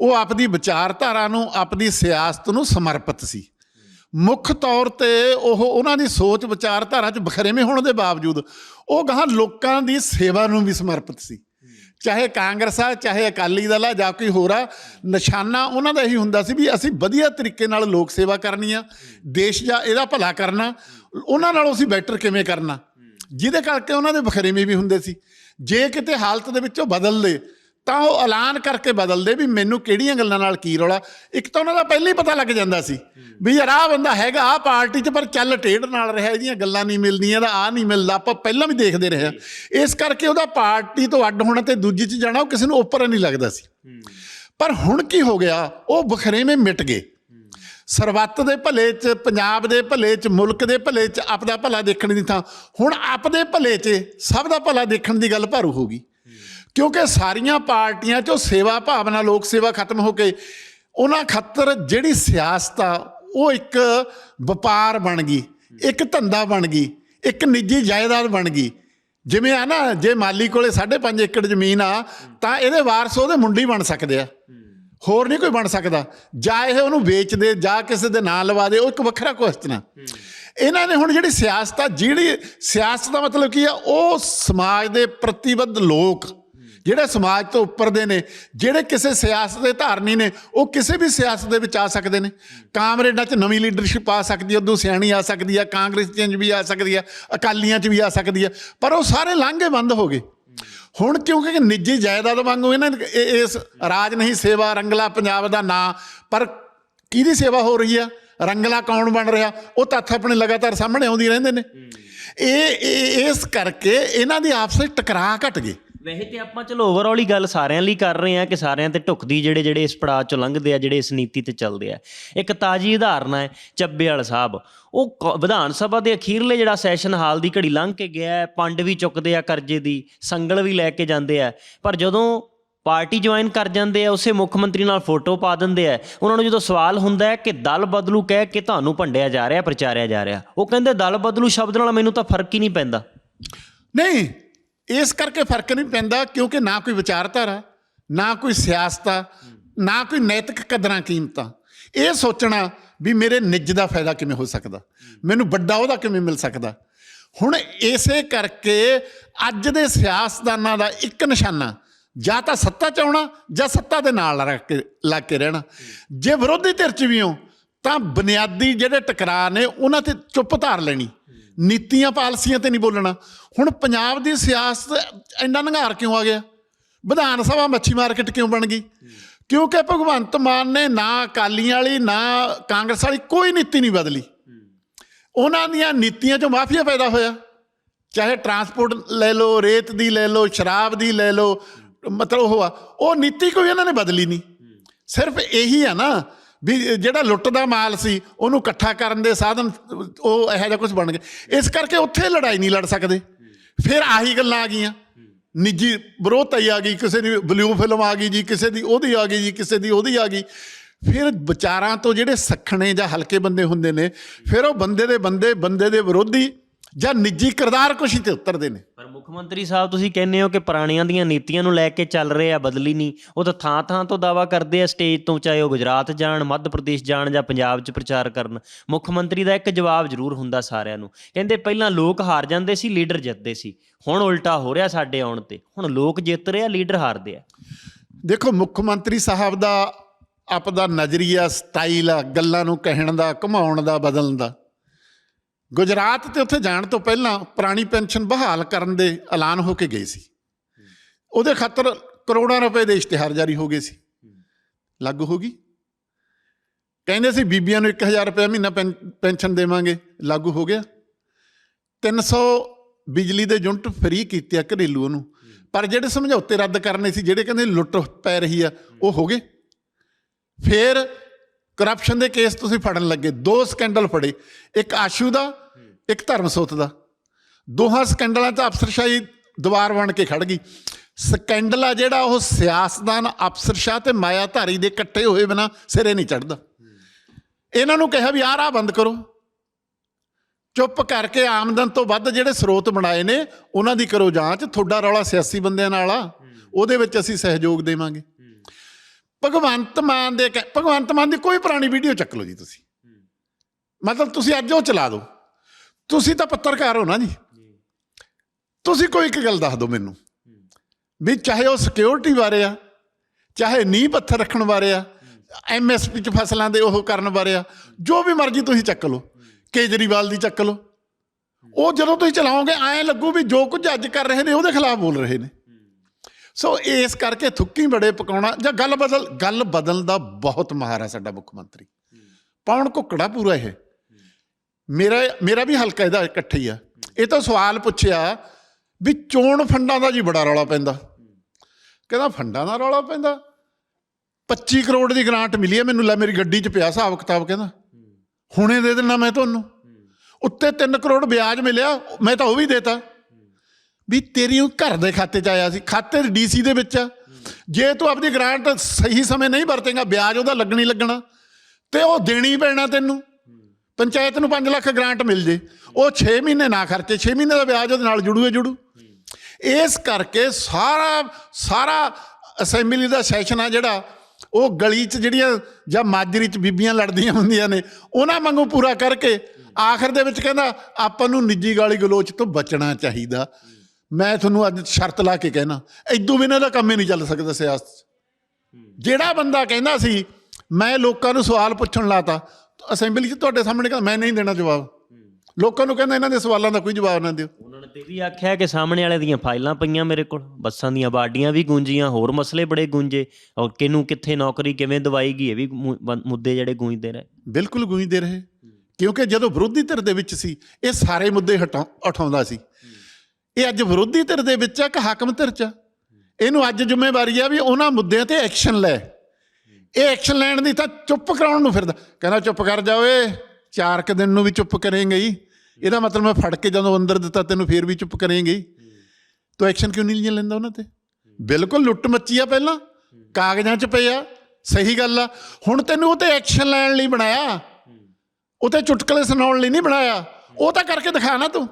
ਉਹ ਆਪਦੀ ਵਿਚਾਰਧਾਰਾ ਨੂੰ ਆਪਣੀ ਸਿਆਸਤ ਨੂੰ ਸਮਰਪਿਤ ਸੀ। ਮੁੱਖ ਤੌਰ ਤੇ ਉਹ ਉਹਨਾਂ ਦੀ ਸੋਚ ਵਿਚਾਰਧਾਰਾ 'ਚ ਬਖਰੇਵੇਂ ਹੋਣ ਦੇ ਬਾਵਜੂਦ ਉਹ ਗਾਂ ਲੋਕਾਂ ਦੀ ਸੇਵਾ ਨੂੰ ਵੀ ਸਮਰਪਿਤ ਸੀ। ਚਾਹੇ ਕਾਂਗਰਸ ਆ, ਚਾਹੇ ਅਕਾਲੀ ਦਲ ਆ ਜਾਂ ਕੋਈ ਹੋਰ ਆ, ਨਿਸ਼ਾਨਾ ਉਹਨਾਂ ਦਾ ਇਹੀ ਹੁੰਦਾ ਸੀ ਵੀ ਅਸੀਂ ਵਧੀਆ ਤਰੀਕੇ ਨਾਲ ਲੋਕ ਸੇਵਾ ਕਰਨੀ ਆ, ਦੇਸ਼ ਜਾਂ ਇਹਦਾ ਭਲਾ ਕਰਨਾ, ਉਹਨਾਂ ਨਾਲੋਂ ਅਸੀਂ ਬੈਟਰ ਕਿਵੇਂ ਕਰਨਾ? ਜਿਹਦੇ ਕਰਕੇ ਉਹਨਾਂ ਦੇ ਬਖਰੇਵੇਂ ਵੀ ਹੁੰਦੇ ਸੀ। ਜੇ ਕਿਤੇ ਹਾਲਤ ਦੇ ਵਿੱਚੋਂ ਬਦਲ ਲਏ ਤਾਂ ਉਹ ਐਲਾਨ ਕਰਕੇ ਬਦਲਦੇ ਵੀ ਮੈਨੂੰ ਕਿਹੜੀਆਂ ਗੱਲਾਂ ਨਾਲ ਕੀ ਰੌਲਾ। ਇੱਕ ਤਾਂ ਉਹਨਾਂ ਦਾ ਪਹਿਲਾਂ ਹੀ ਪਤਾ ਲੱਗ ਜਾਂਦਾ ਸੀ ਵੀ ਯਾਰ ਆਹ ਬੰਦਾ ਹੈਗਾ ਆ ਪਾਰਟੀ 'ਚ ਪਰ ਚੱਲ ਟੇਢ ਨਾਲ ਰਿਹਾ ਇਹਦੀਆਂ ਗੱਲਾਂ ਨਹੀਂ ਮਿਲਦੀਆਂ ਦਾ ਆ ਨਹੀਂ ਮਿਲਦਾ ਆਪਾਂ ਪਹਿਲਾਂ ਵੀ ਦੇਖਦੇ ਰਹੇ ਇਸ ਕਰਕੇ ਉਹਦਾ ਪਾਰਟੀ ਤੋਂ ਅੱਡ ਹੋਣਾ ਤੇ ਦੂਜੀ 'ਚ ਜਾਣਾ ਉਹ ਕਿਸੇ ਨੂੰ ਉੱਪਰ ਨਹੀਂ ਲੱਗਦਾ ਸੀ। ਪਰ ਹੁਣ ਕੀ ਹੋ ਗਿਆ? ਉਹ ਬਖਰੇਵੇਂ ਮਿਟ ਗਏ। ਸਰਬੱਤ ਦੇ ਭਲੇ 'ਚ, ਪੰਜਾਬ ਦੇ ਭਲੇ 'ਚ, ਮੁਲਕ ਦੇ ਭਲੇ 'ਚ ਆਪਦਾ ਭਲਾ ਦੇਖਣ ਦੀ ਥਾਂ। ਹੁਣ ਆਪਦੇ ਭਲੇ 'ਚ ਸਭ ਦਾ ਭਲਾ ਦੇਖਣ ਦੀ ਗੱਲ ਭਾਰੂ ਹੋ ਗਈ। ਕਿਉਂਕਿ ਸਾਰੀਆਂ ਪਾਰਟੀਆਂ 'ਚੋਂ ਸੇਵਾ ਭਾਵਨਾ, ਲੋਕ ਸੇਵਾ ਖਤਮ ਹੋ ਕੇ ਉਹਨਾਂ ਖਾਤਰ ਜਿਹੜੀ ਸਿਆਸਤ ਆ, ਉਹ ਇੱਕ ਵਪਾਰ ਬਣ ਗਈ, ਇੱਕ ਧੰਦਾ ਬਣ ਗਈ, ਇੱਕ ਨਿੱਜੀ ਜਾਇਦਾਦ ਬਣ ਗਈ। ਜਿਵੇਂ ਆ ਨਾ, ਜੇ ਮਾਲੀ ਕੋਲੇ 5.5 ਏਕੜ ਜ਼ਮੀਨ ਆ, ਤਾਂ ਇਹਦੇ ਵਾਰਸ ਉਹਦੇ ਮੁੰਡੀ ਬਣ ਸਕਦੇ ਆ। ਹੋਰ ਨਹੀਂ ਕੋਈ ਬਣ ਸਕਦਾ। ਜਾਂ ਇਹ ਉਹਨੂੰ ਵੇਚਦੇ ਜਾਂ ਕਿਸੇ ਦੇ ਨਾਂ ਲਵਾ ਦੇ ਉਹ ਇੱਕ ਵੱਖਰਾ ਕੁਐਸਚਨ ਆ। ਇਹਨਾਂ ਨੇ ਹੁਣ ਜਿਹੜੀ ਸਿਆਸਤ ਆ ਜਿਹੜੀ ਸਿਆਸਤ ਦਾ ਮਤਲਬ ਕੀ ਆ ਉਹ ਸਮਾਜ ਦੇ ਪ੍ਰਤੀਬੱਧ ਲੋਕ ਜਿਹੜੇ ਸਮਾਜ ਤੋਂ ਉੱਪਰ ਦੇ ਨੇ ਜਿਹੜੇ ਕਿਸੇ ਸਿਆਸਤ ਦੇ ਧਾਰਨੀ ਨੇ ਉਹ ਕਿਸੇ ਵੀ ਸਿਆਸਤ ਦੇ ਵਿੱਚ ਆ ਸਕਦੇ ਨੇ। ਕਾਮਰੇਡਾਂ 'ਚ ਨਵੀਂ ਲੀਡਰਸ਼ਿਪ ਆ ਸਕਦੀ ਹੈ ਉਦੋਂ ਸਿਆਣੀ ਆ ਸਕਦੀ ਆ ਕਾਂਗਰਸ 'ਚ ਵੀ ਆ ਸਕਦੀ ਆ ਅਕਾਲੀਆਂ 'ਚ ਵੀ ਆ ਸਕਦੀ ਆ ਪਰ ਉਹ ਸਾਰੇ ਲਾਂਘੇ ਬੰਦ ਹੋ ਗਏ। ਹੁਣ ਕਿਉਂਕਿ ਨਿੱਜੀ ਜਾਇਦਾਦ ਵਾਂਗੂ ਇਹਨਾਂ ਇਸ ਰਾਜ ਨਹੀਂ ਸੇਵਾ ਰੰਗਲਾ ਪੰਜਾਬ ਦਾ ਨਾਂ ਪਰ ਕਿਹਦੀ ਸੇਵਾ ਹੋ ਰਹੀ ਆ? ਰੰਗਲਾ ਕੌਣ ਬਣ ਰਿਹਾ? ਉਹ ਤੱਥ ਆਪਣੇ ਲਗਾਤਾਰ ਸਾਹਮਣੇ ਆਉਂਦੀ ਰਹਿੰਦੇ ਨੇ। ਇਹ ਇਹ- ਇਸ ਕਰਕੇ ਇਹਨਾਂ ਦੀ ਆਪਸ ਵਿੱਚ ਟਕਰਾਅ ਘਟ ਗਏ। ਵੈਸੇ ਤੇ ਆਪਾਂ ਚਲੋ ਓਵਰਆਲ ਹੀ ਗੱਲ ਸਾਰਿਆਂ ਲਈ ਕਰ ਰਹੇ ਹਾਂ ਕਿ ਸਾਰਿਆਂ ਤੇ ਢੁਕਦੀ ਜਿਹੜੇ ਜਿਹੜੇ ਇਸ ਪੜਾਅ ਚੋਂ ਲੰਘਦੇ ਆ ਜਿਹੜੇ ਇਸ ਨੀਤੀ ਤੇ ਚੱਲਦੇ ਆ। ਇੱਕ ਤਾਜੀ ਉਦਾਹਰਨ ਹੈ ਚੱਬੇ ਵਾਲਾ ਸਾਹਿਬ। ਉਹ ਕ- ਵਿਧਾਨ ਸਭਾ ਦੇ ਅਖੀਰਲੇ ਜਿਹੜਾ ਸੈਸ਼ਨ ਹਾਲ ਦੀ ਘੜੀ ਲੰਘ ਕੇ ਗਿਆ ਹੈ, ਪੰਡ ਵੀ ਚੁੱਕਦੇ ਆ ਕਰਜ਼ੇ ਦੀ ਸੰਗਲ ਵੀ ਲੈ ਕੇ ਜਾਂਦੇ ਆ। ਪਰ ਜਦੋਂ ਪਾਰਟੀ ਜੁਆਇਨ ਕਰ ਜਾਂਦੇ ਆ ਉਸੇ ਮੁੱਖ ਮੰਤਰੀ ਨਾਲ ਫੋਟੋ ਪਾ ਦਿੰਦੇ ਆ ਉਹਨਾਂ ਨੂੰ ਜਦੋਂ ਸਵਾਲ ਹੁੰਦਾ ਹੈ ਕਿ ਦਲ ਬਦਲੂ ਕਹਿ ਕੇ ਤੁਹਾਨੂੰ ਭੰਡਿਆ ਜਾ ਰਿਹਾ ਪ੍ਰਚਾਰਿਆ ਜਾ ਰਿਹਾ ਉਹ ਕਹਿੰਦੇ ਦਲ ਬਦਲੂ ਸ਼ਬਦ ਨਾਲ ਮੈਨੂੰ ਤਾਂ ਫ਼ਰਕ ਹੀ ਨਹੀਂ ਪੈਂਦਾ। ਨਹੀਂ ਇਸ ਕਰਕੇ ਫ਼ਰਕ ਨਹੀਂ ਪੈਂਦਾ ਕਿਉਂਕਿ ਨਾ ਕੋਈ ਵਿਚਾਰਧਾਰਾ, ਨਾ ਕੋਈ ਸਿਆਸਤ ਆ ਨਾ ਕੋਈ ਨੈਤਿਕ ਕਦਰਾਂ ਕੀਮਤਾਂ। ਇਹ ਸੋਚਣਾ ਵੀ ਮੇਰੇ ਨਿੱਜ ਦਾ ਫਾਇਦਾ ਕਿਵੇਂ ਹੋ ਸਕਦਾ, ਮੈਨੂੰ ਵੱਡਾ ਉਹਦਾ ਕਿਵੇਂ ਮਿਲ ਸਕਦਾ। ਹੁਣ ਇਸੇ ਕਰਕੇ ਅੱਜ ਦੇ ਸਿਆਸਤਦਾਨਾਂ ਦਾ ਇੱਕ ਨਿਸ਼ਾਨਾ, ਜਾਂ ਤਾਂ ਸੱਤਾ ਚ ਆਉਣਾ, ਜਾਂ ਸੱਤਾ ਦੇ ਨਾਲ ਲੱਗ ਕੇ ਲੱਗ ਕੇ ਰਹਿਣਾ। ਜੇ ਵਿਰੋਧੀ ਧਿਰ ਚ ਵੀ ਹੋ ਤਾਂ ਬੁਨਿਆਦੀ ਜਿਹੜੇ ਟਕਰਾਅ ਨੇ, ਉਹਨਾਂ ਤੇ ਚੁੱਪ ਧਾਰ ਲੈਣੀ। ਨੀਤੀਆਂ ਪਾਲਸੀਆਂ ਤੇ ਨਹੀਂ ਬੋਲਣਾ। ਹੁਣ ਪੰਜਾਬ ਦੀ ਸਿਆਸਤ ਇੰਨਾ ਨੰਗਾਰ ਕਿਉਂ ਆ ਗਿਆ? ਵਿਧਾਨ ਸਭਾ ਮੱਛੀ ਮਾਰਕੀਟ ਕਿਉਂ ਬਣ ਗਈ? ਕਿਉਂਕਿ ਭਗਵੰਤ ਮਾਨ ਨੇ ਨਾ ਅਕਾਲੀਆਂ ਵਾਲੀ, ਨਾ ਕਾਂਗਰਸ ਵਾਲੀ ਕੋਈ ਨੀਤੀ ਨਹੀਂ ਬਦਲੀ। ਉਹਨਾਂ ਦੀਆਂ ਨੀਤੀਆਂ 'ਚੋਂ ਮਾਫੀਆ ਪੈਦਾ ਹੋਇਆ। ਚਾਹੇ ਟਰਾਂਸਪੋਰਟ ਲੈ ਲਓ, ਰੇਤ ਦੀ ਲੈ ਲਓ, ਸ਼ਰਾਬ ਦੀ ਲੈ ਲਓ, ਮਤਲਬ ਉਹ ਆ। ਉਹ ਨੀਤੀ ਕੋਈ ਇਹਨਾਂ ਨੇ ਬਦਲੀ ਨਹੀਂ। ਸਿਰਫ ਇਹੀ ਆ ਨਾ ਵੀ ਜਿਹੜਾ ਲੁੱਟ ਦਾ ਮਾਲ ਸੀ, ਉਹਨੂੰ ਇਕੱਠਾ ਕਰਨ ਦੇ ਸਾਧਨ, ਉਹ ਇਹੋ ਜਿਹਾ ਕੁਝ ਬਣ ਗਿਆ। ਇਸ ਕਰਕੇ ਉੱਥੇ ਲੜਾਈ ਨਹੀਂ ਲੜ ਸਕਦੇ। ਫਿਰ ਆਹੀ ਗੱਲਾਂ ਆ ਗਈਆਂ। ਨਿੱਜੀ ਵਿਰੋਧਤਾ ਆ ਗਈ, ਕਿਸੇ ਦੀ ਬਲੂ ਫਿਲਮ ਆ ਗਈ ਜੀ, ਕਿਸੇ ਦੀ ਉਹਦੀ ਆ ਗਈ ਜੀ, ਕਿਸੇ ਦੀ ਉਹਦੀ ਆ ਗਈ। ਫਿਰ ਵਿਚਾਰਾਂ ਤੋਂ ਜਿਹੜੇ ਸਖਣੇ ਜਾਂ ਹਲਕੇ ਬੰਦੇ ਹੁੰਦੇ ਨੇ, ਫਿਰ ਉਹ ਬੰਦੇ ਦੇ ਬੰਦੇ ਬੰਦੇ ਦੇ ਵਿਰੋਧੀ ਜਾਂ ਨਿੱਜੀ ਕਿਰਦਾਰ ਕੁਸ਼ੀ ਤੇ ਉਤਰਦੇ ਨੇ। ਪਰ ਮੁੱਖ ਮੰਤਰੀ ਸਾਹਿਬ ਤੁਸੀਂ ਕਹਿੰਦੇ ਹੋ ਕਿ ਪੁਰਾਣੀਆਂ ਦੀਆਂ ਨੀਤੀਆਂ ਨੂੰ ਲੈ ਕੇ ਚੱਲ ਰਹੇ ਆ ਬਦਲੀ ਨਹੀਂ। ਉਹ ਤਾਂ ਥਾਂ ਥਾਂ ਤੋਂ ਦਾਵਾ ਕਰਦੇ ਆ ਸਟੇਜ ਤੋਂ ਚਾਹੇ ਉਹ ਗੁਜਰਾਤ ਜਾਣ ਮੱਧ ਪ੍ਰਦੇਸ਼ ਜਾਣ ਜਾਂ ਪੰਜਾਬ 'ਚ ਪ੍ਰਚਾਰ ਕਰਨ। ਮੁੱਖ ਮੰਤਰੀ ਦਾ ਇੱਕ ਜਵਾਬ ਜ਼ਰੂਰ ਹੁੰਦਾ ਸਾਰਿਆਂ ਨੂੰ। ਕਹਿੰਦੇ ਪਹਿਲਾਂ ਲੋਕ ਹਾਰ ਜਾਂਦੇ ਸੀ ਲੀਡਰ ਜਿੱਤਦੇ ਸੀ। ਹੁਣ ਉਲਟਾ ਹੋ ਰਿਹਾ ਸਾਡੇ ਆਉਣ ਤੇ। ਹੁਣ ਲੋਕ ਜਿੱਤ ਰਹੇ ਆ ਲੀਡਰ ਹਾਰਦੇ ਆ। ਦੇਖੋ ਮੁੱਖ ਮੰਤਰੀ ਸਾਹਿਬ ਦਾ ਆਪਦਾ ਨਜ਼ਰੀਆ ਸਟਾਈਲ ਆ ਗੱਲਾਂ ਨੂੰ ਕਹਿਣ ਦਾ ਘੁਮਾਉਣ ਦਾ ਬਦਲਣ ਦਾ। ਗੁਜਰਾਤ ਤੇ ਉੱਥੇ ਜਾਣ ਤੋਂ ਪਹਿਲਾਂ ਪੁਰਾਣੀ ਪੈਨਸ਼ਨ ਬਹਾਲ ਕਰਨ ਦੇ ਐਲਾਨ ਹੋ ਕੇ ਗਏ ਸੀ। ਉਹਦੇ ਖਾਤਰ ਕਰੋੜਾਂ ਰੁਪਏ ਦੇ ਇਸ਼ਤਿਹਾਰ ਜਾਰੀ ਹੋ ਗਏ ਸੀ। ਲਾਗੂ ਹੋ ਗਈ। ਕਹਿੰਦੇ ਸੀ, ਬੀਬੀਆਂ ਨੂੰ 1000 ਰੁਪਏ ਮਹੀਨਾ ਪੈਨ- ਪੈਨਸ਼ਨ ਦੇਵਾਂਗੇ। ਲਾਗੂ ਹੋ ਗਿਆ। 300 ਬਿਜਲੀ ਦੇ ਯੂਨਿਟ ਫ੍ਰੀ ਕੀਤੇ ਆ ਘਰੇਲੂ ਉਹਨੂੰ ਪਰ ਜਿਹੜੇ ਸਮਝੌਤੇ ਰੱਦ ਕਰਨੇ ਸੀ, ਜਿਹੜੇ ਕਹਿੰਦੇ ਲੁੱਟ ਪੈ ਰਹੀ ਆ, ਉਹ ਹੋ ਗਏ। ਫਿਰ ਕਰਪਸ਼ਨ ਦੇ ਕੇਸ ਤੁਸੀਂ ਫੜਨ ਲੱਗੇ। ਦੋ ਸਕੈਂਡਲ ਫੜੇ। ਇੱਕ ਆਸ਼ੂ ਦਾ, ਇੱਕ ਧਰਮਸੋਤ ਦਾ। ਦੋਹਾਂ ਸਕੈਂਡਲਾਂ 'ਚ ਅਫਸਰਸ਼ਾਹੀ ਦੀਵਾਰ ਬਣ ਕੇ ਖੜ ਗਈ। ਸਕੈਂਡਲ ਆ ਜਿਹੜਾ ਉਹ ਸਿਆਸਤਦਾਨ ਅਫਸਰਸ਼ਾਹ ਤੇ ਮਾਇਆਧਾਰੀ ਦੇ ਇਕੱਠੇ ਹੋਏ ਬਿਨਾ ਸਿਰੇ ਨਹੀਂ ਚੜਦਾ ਇਹਨਾਂ ਨੂੰ ਕਿਹਾ ਵੀ ਆਹ ਰਾਹ ਬੰਦ ਕਰੋ। ਚੁੱਪ ਕਰਕੇ ਆਮਦਨ ਤੋਂ ਵੱਧ ਜਿਹੜੇ ਸਰੋਤ ਬਣਾਏ ਨੇ, ਉਹਨਾਂ ਦੀ ਕਰੋ ਜਾਂਚ। ਤੁਹਾਡਾ ਰੌਲਾ ਸਿਆਸੀ ਬੰਦਿਆਂ ਨਾਲ ਆ। ਉਹਦੇ ਵਿੱਚ ਅਸੀਂ ਸਹਿਯੋਗ ਦੇਵਾਂਗੇ। ਭਗਵੰਤ ਮਾਨ ਦੇ ਕਹਿ- ਭਗਵੰਤ ਮਾਨ ਦੀ ਕੋਈ ਪੁਰਾਣੀ ਵੀਡੀਓ ਚੱਕ ਲਓ ਜੀ ਤੁਸੀਂ। ਮਤਲਬ ਤੁਸੀਂ ਅੱਜ ਉਹ ਚਲਾ ਦਿਓ। ਤੁਸੀਂ ਤਾਂ ਪੱਤਰਕਾਰ ਹੋ ਨਾ ਜੀ। ਤੁਸੀਂ ਕੋਈ ਇੱਕ ਗੱਲ ਦੱਸ ਦਿਓ ਮੈਨੂੰ। ਵੀ ਚਾਹੇ ਉਹ ਸਿਕਿਉਰਿਟੀ ਬਾਰੇ ਆ, ਚਾਹੇ ਨੀਂਹ ਪੱਥਰ ਰੱਖਣ ਬਾਰੇ ਆ ਐਮਐਸਪੀ ਚ ਫਸਲਾਂ ਦੇ ਉਹ ਕਰਨ ਬਾਰੇ ਆ, ਜੋ ਵੀ ਮਰਜ਼ੀ ਤੁਸੀਂ ਚੱਕ ਲਓ। ਕੇਜਰੀਵਾਲ ਦੀ ਚੱਕ ਲਓ। ਉਹ ਜਦੋਂ ਤੁਸੀਂ ਚਲਾਓਗੇ, ਐਂ ਲੱਗੂ ਵੀ ਜੋ ਕੁਝ ਅੱਜ ਕਰ ਰਹੇ ਨੇ, ਉਹਦੇ ਖਿਲਾਫ ਬੋਲ ਰਹੇ ਨੇ। ਸੋ ਇਸ ਕਰਕੇ ਥੁੱਕੀ ਬੜੇ ਪਕਾਉਣਾ ਜਾਂ ਗੱਲ ਬਦਲ, ਗੱਲ ਬਦਲਣ ਦਾ ਬਹੁਤ ਮਾਹਰ ਹੈ ਸਾਡਾ ਮੁੱਖ ਮੰਤਰੀ। ਪੌਣ ਕੁੱਕੜਾ ਪੂਰਾ ਇਹ। ਮੇਰਾ ਮੇਰਾ ਵੀ ਹਲਕਾ ਇਹਦਾ ਇਕੱਠੇ ਹੀ ਆ। ਇਹ ਤਾਂ ਸਵਾਲ ਪੁੱਛਿਆ ਵੀ ਚੋਣ ਫੰਡਾਂ ਦਾ ਜੀ ਬੜਾ ਰੌਲਾ ਪੈਂਦਾ। ਕਹਿੰਦਾ ਫੰਡਾਂ ਦਾ ਰੌਲਾ ਪੈਂਦਾ। 25 ਕਰੋੜ ਦੀ ਗ੍ਰਾਂਟ ਮਿਲੀ ਹੈ ਮੈਨੂੰ, ਲੈ ਮੇਰੀ ਗੱਡੀ 'ਚ ਪਿਆ ਹਿਸਾਬ ਕਿਤਾਬ ਕਹਿੰਦਾ। ਹੁਣੇ ਦੇ ਦੇਣਾ ਮੈਂ ਤੁਹਾਨੂੰ। ਉੱਤੇ 3 ਕਰੋੜ ਵਿਆਜ ਮਿਲਿਆ, ਮੈਂ ਤਾਂ ਉਹ ਵੀ ਦੇਤਾ। ਵੀ ਤੇਰੀ ਉਹ ਘਰ ਦੇ ਖਾਤੇ 'ਚ ਆਇਆ ਸੀ, ਖਾਤੇ ਦੇ ਡੀਸੀ ਦੇ ਵਿੱਚ ਆ। ਜੇ ਤੂੰ ਆਪਣੀ ਗ੍ਰਾਂਟ ਸਹੀ ਸਮੇਂ ਨਹੀਂ ਵਰਤੇਗਾ, ਵਿਆਜ ਉਹਦਾ ਲੱਗਣੀ ਲੱਗਣਾ, ਤੇ ਉਹ ਦੇਣੀ ਪੈਣਾ ਤੈਨੂੰ। ਪੰਚਾਇਤ ਨੂੰ 5 ਲੱਖ ਗ੍ਰਾਂਟ ਮਿਲ ਜੇ, ਉਹ 6 ਮਹੀਨੇ ਨਾ ਖਰਚੇ 6 ਮਹੀਨੇ ਦਾ ਵਿਆਜ ਉਹਦੇ ਨਾਲ ਜੁੜੂਏ ਜੁੜੂ। ਇਸ ਕਰਕੇ ਸਾਰਾ ਸਾਰਾ ਅਸੈਂਬਲੀ ਦਾ ਸੈਸ਼ਨ ਆ ਜਿਹੜਾ, ਉਹ ਗਲੀ 'ਚ ਜਿਹੜੀਆਂ ਜਾਂ ਮਾਜਰੀ 'ਚ ਬੀਬੀਆਂ ਲੜਦੀਆਂ ਹੁੰਦੀਆਂ ਨੇ, ਉਹਨਾਂ ਵਾਂਗੂ ਪੂਰਾ ਕਰਕੇ ਆਖਰ ਦੇ ਵਿੱਚ ਕਹਿੰਦਾ, ਆਪਾਂ ਨੂੰ ਨਿੱਜੀ ਗਾਲੀ ਗਲੋਚ ਤੋਂ ਬਚਣਾ ਚਾਹੀਦਾ। ਮੈਂ ਤੁਹਾਨੂੰ ਅੱਜ ਸ਼ਰਤ ਲਾ ਕੇ ਕਹਿਣਾ ਇਦੋਂ ਬਿਨਾਂ ਦਾ ਕੰਮ ਹੀ ਨਹੀਂ ਚੱਲ ਸਕਦਾ ਸਿਆਸਤ 'ਚ। ਜਿਹੜਾ ਬੰਦਾ ਕਹਿੰਦਾ ਸੀ ਮੈਂ ਲੋਕਾਂ ਨੂੰ ਸਵਾਲ ਪੁੱਛਣ ਲਾਤਾ ਅਸੈਂਬਲੀ 'ਚ ਤੁਹਾਡੇ ਸਾਹਮਣੇ ਕਹਿੰਦਾ ਮੈਂ ਨਹੀਂ ਦੇਣਾ ਜਵਾਬ। ਲੋਕਾਂ ਨੂੰ ਕਹਿੰਦਾ ਇਹਨਾਂ ਦੇ ਸਵਾਲਾਂ ਦਾ ਕੋਈ ਜਵਾਬ ਨਾ ਦਿਓ। ਉਹਨਾਂ ਨੇ ਤੇ ਵੀ ਆਖਿਆ ਕਿ ਸਾਹਮਣੇ ਵਾਲੇ ਦੀਆਂ ਫਾਈਲਾਂ ਪਈਆਂ ਮੇਰੇ ਕੋਲ ਬੱਸਾਂ ਦੀਆਂ ਬਾਡੀਆਂ ਵੀ ਗੂੰਜੀਆਂ ਹੋਰ ਮਸਲੇ ਬੜੇ ਗੂੰਜੇ ਔਰ ਕਿਹਨੂੰ ਕਿੱਥੇ ਨੌਕਰੀ ਕਿਵੇਂ ਦਵਾਈ ਗਈ ਇਹ ਵੀ ਮੁੱਦੇ ਜਿਹੜੇ ਗੂੰਜਦੇ ਰਹੇ। ਬਿਲਕੁਲ ਗੂੰਜਦੇ ਰਹੇ। ਕਿਉਂਕਿ ਜਦੋਂ ਵਿਰੋਧੀ ਧਿਰ ਦੇ ਵਿੱਚ ਸੀ ਇਹ ਸਾਰੇ ਮੁੱਦੇ ਹਟਾ ਉਠਾਉਂਦਾ ਸੀ। ਇਹ ਅੱਜ ਵਿਰੋਧੀ ਧਿਰ ਦੇ ਵਿੱਚ ਆ ਕਿ ਹਾਕਮ ਧਿਰ ਚ ਆ? ਇਹਨੂੰ ਅੱਜ ਜ਼ਿੰਮੇਵਾਰੀ ਆ ਵੀ ਉਹਨਾਂ ਮੁੱਦਿਆਂ ਤੇ ਐਕਸ਼ਨ ਲੈ। ਇਹ ਐਕਸ਼ਨ ਲੈਣ ਦੀ ਤਾਂ ਚੁੱਪ ਕਰਾਉਣ ਨੂੰ ਫਿਰਦਾ। ਕਹਿੰਦਾ, ਚੁੱਪ ਕਰ ਜਾ ਓਏ, ਚਾਰ ਕੁ ਦਿਨ ਨੂੰ ਵੀ ਚੁੱਪ ਕਰੇਂਗੇ। ਹੀ ਇਹਦਾ ਮਤਲਬ ਮੈਂ ਫੜ ਕੇ ਜਦੋਂ ਅੰਦਰ ਦਿੱਤਾ, ਤੈਨੂੰ ਫੇਰ ਵੀ ਚੁੱਪ ਕਰੇਂਗੇ। ਹੀ ਤੂੰ ਐਕਸ਼ਨ ਕਿਉਂ ਨਹੀਂ ਲੈਂਦਾ ਉਹਨਾਂ ਤੇ? ਬਿਲਕੁਲ ਲੁੱਟ ਮੱਚੀ ਆ ਪਹਿਲਾਂ। ਕਾਗਜ਼ਾਂ 'ਚ ਪਿਆ ਸਹੀ ਗੱਲ ਆ। ਹੁਣ ਤੈਨੂੰ ਉਹ ਤੇ ਐਕਸ਼ਨ ਲੈਣ ਲਈ ਬਣਾਇਆ। ਉਹ ਤੇ ਚੁਟਕਲੇ ਸੁਣਾਉਣ ਲਈ ਨਹੀਂ ਬਣਾਇਆ। ਉਹ ਤਾਂ ਕਰਕੇ ਦਿਖਾ ਨਾ ਤੂੰ।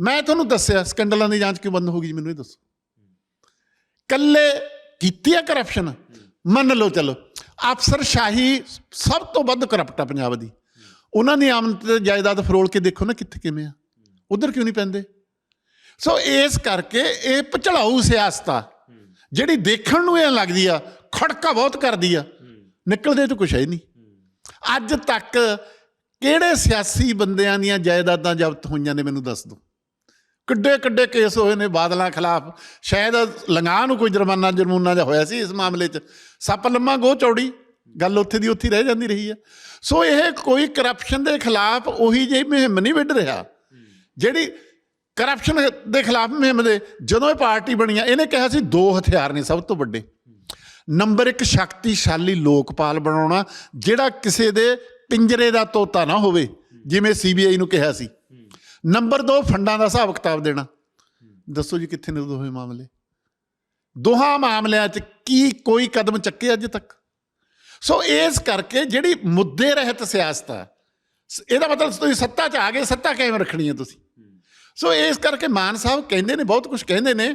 ਮੈਂ ਤੁਹਾਨੂੰ ਦੱਸਿਆ, ਸਕੈਂਡਲਾਂ ਦੀ ਜਾਂਚ ਕਿਉਂ ਬੰਦ ਹੋ ਗਈ ਜੀ, ਮੈਨੂੰ ਇਹ ਦੱਸੋ। ਕੱਲੇ ਕੀਤੀ ਆ ਕਰਪਸ਼ਨ ਮੰਨ ਲਓ, ਚਲੋ। ਅਫਸਰਸ਼ਾਹੀ ਸਭ ਤੋਂ ਵੱਧ ਕਰਪਟ ਆ ਪੰਜਾਬ ਦੀ। ਉਹਨਾਂ ਦੀ ਆਮਦ ਤੇ ਜਾਇਦਾਦ ਫਰੋਲ ਕੇ ਦੇਖੋ ਨਾ ਕਿੱਥੇ ਕਿਵੇਂ ਆ। ਉਧਰ ਕਿਉਂ ਨਹੀਂ ਪੈਂਦੇ? ਸੋ ਇਸ ਕਰਕੇ ਇਹ ਭਚਲਾਊ ਸਿਆਸਤ ਆ ਜਿਹੜੀ ਦੇਖਣ ਨੂੰ ਇਹ ਲੱਗਦੀ ਆ, ਖੜਕਾ ਬਹੁਤ ਕਰਦੀ ਆ। ਨਿਕਲਦੇ ਤਾਂ ਕੁਛ ਹੈ ਹੀ ਨਹੀਂ। ਅੱਜ ਤੱਕ ਕਿਹੜੇ ਸਿਆਸੀ ਬੰਦਿਆਂ ਦੀਆਂ ਜਾਇਦਾਦਾਂ ਜ਼ਬਤ ਹੋਈਆਂ ਨੇ, ਮੈਨੂੰ ਦੱਸ ਦਿਓ। ਕਿੱਡੇ ਕਿੱਡੇ ਕੇਸ ਹੋਏ ਨੇ ਬਾਦਲਾਂ ਖਿਲਾਫ। ਸ਼ਾਇਦ ਲੰਗਾਹ ਨੂੰ ਕੋਈ ਜੁਰਮਾਨਾ ਜੁਰਮੂਨਾ ਜਿਹਾ ਹੋਇਆ ਸੀ ਇਸ ਮਾਮਲੇ 'ਚ। ਸੱਪ ਲੰਮਾ ਗੋ ਚੌੜੀ, ਗੱਲ ਉੱਥੇ ਦੀ ਉੱਥੇ ਰਹਿ ਜਾਂਦੀ ਰਹੀ ਹੈ ਸੋ ਇਹ ਕੋਈ ਕਰਪਸ਼ਨ ਦੇ ਖਿਲਾਫ ਉਹੀ ਜਿਹੀ ਮੁਹਿੰਮ ਨਹੀਂ ਵਿੱਢ ਰਿਹਾ। ਜਿਹੜੀ ਕਰਪਸ਼ਨ ਦੇ ਖਿਲਾਫ ਮੁਹਿੰਮ ਦੇ ਜਦੋਂ ਇਹ ਪਾਰਟੀ ਬਣੀ ਆ, ਇਹਨੇ ਕਿਹਾ ਸੀ ਦੋ ਹਥਿਆਰ ਨੇ ਸਭ ਤੋਂ ਵੱਡੇ। ਨੰਬਰ 1 ਸ਼ਕਤੀਸ਼ਾਲੀ ਲੋਕਪਾਲ ਬਣਾਉਣਾ, ਜਿਹੜਾ ਕਿਸੇ ਦੇ ਪਿੰਜਰੇ ਦਾ ਤੋਤਾ ਨਾ ਹੋਵੇ, ਜਿਵੇਂ ਸੀਬੀਆਈ ਨੂੰ ਕਿਹਾ ਸੀ। ਨੰਬਰ 2 ਫੰਡਾਂ ਦਾ ਹਿਸਾਬ ਕਿਤਾਬ ਦੇਣਾ। ਦੱਸੋ ਜੀ ਕਿੱਥੇ ਨੇ ਦੋਵੇਂ ਮਾਮਲੇ? ਦੋਹਾਂ ਮਾਮਲਿਆਂ 'ਚ ਕੀ ਕੋਈ ਕਦਮ ਚੱਕੇ ਅੱਜ ਤੱਕ? ਸੋ ਇਸ ਕਰਕੇ ਜਿਹੜੀ ਮੁੱਦੇ ਰਹਿਤ ਸਿਆਸਤ ਆ ਸ- ਇਹਦਾ ਮਤਲਬ ਤੁਸੀਂ ਸੱਤਾ 'ਚ ਆ ਗਏ, ਸੱਤਾ ਕਾਇਮ ਰੱਖਣੀ ਹੈ ਤੁਸੀਂ। ਸੋ ਇਸ ਕਰਕੇ ਮਾਨ ਸਾਹਿਬ ਕਹਿੰਦੇ ਨੇ, ਬਹੁਤ ਕੁਝ ਕਹਿੰਦੇ ਨੇ।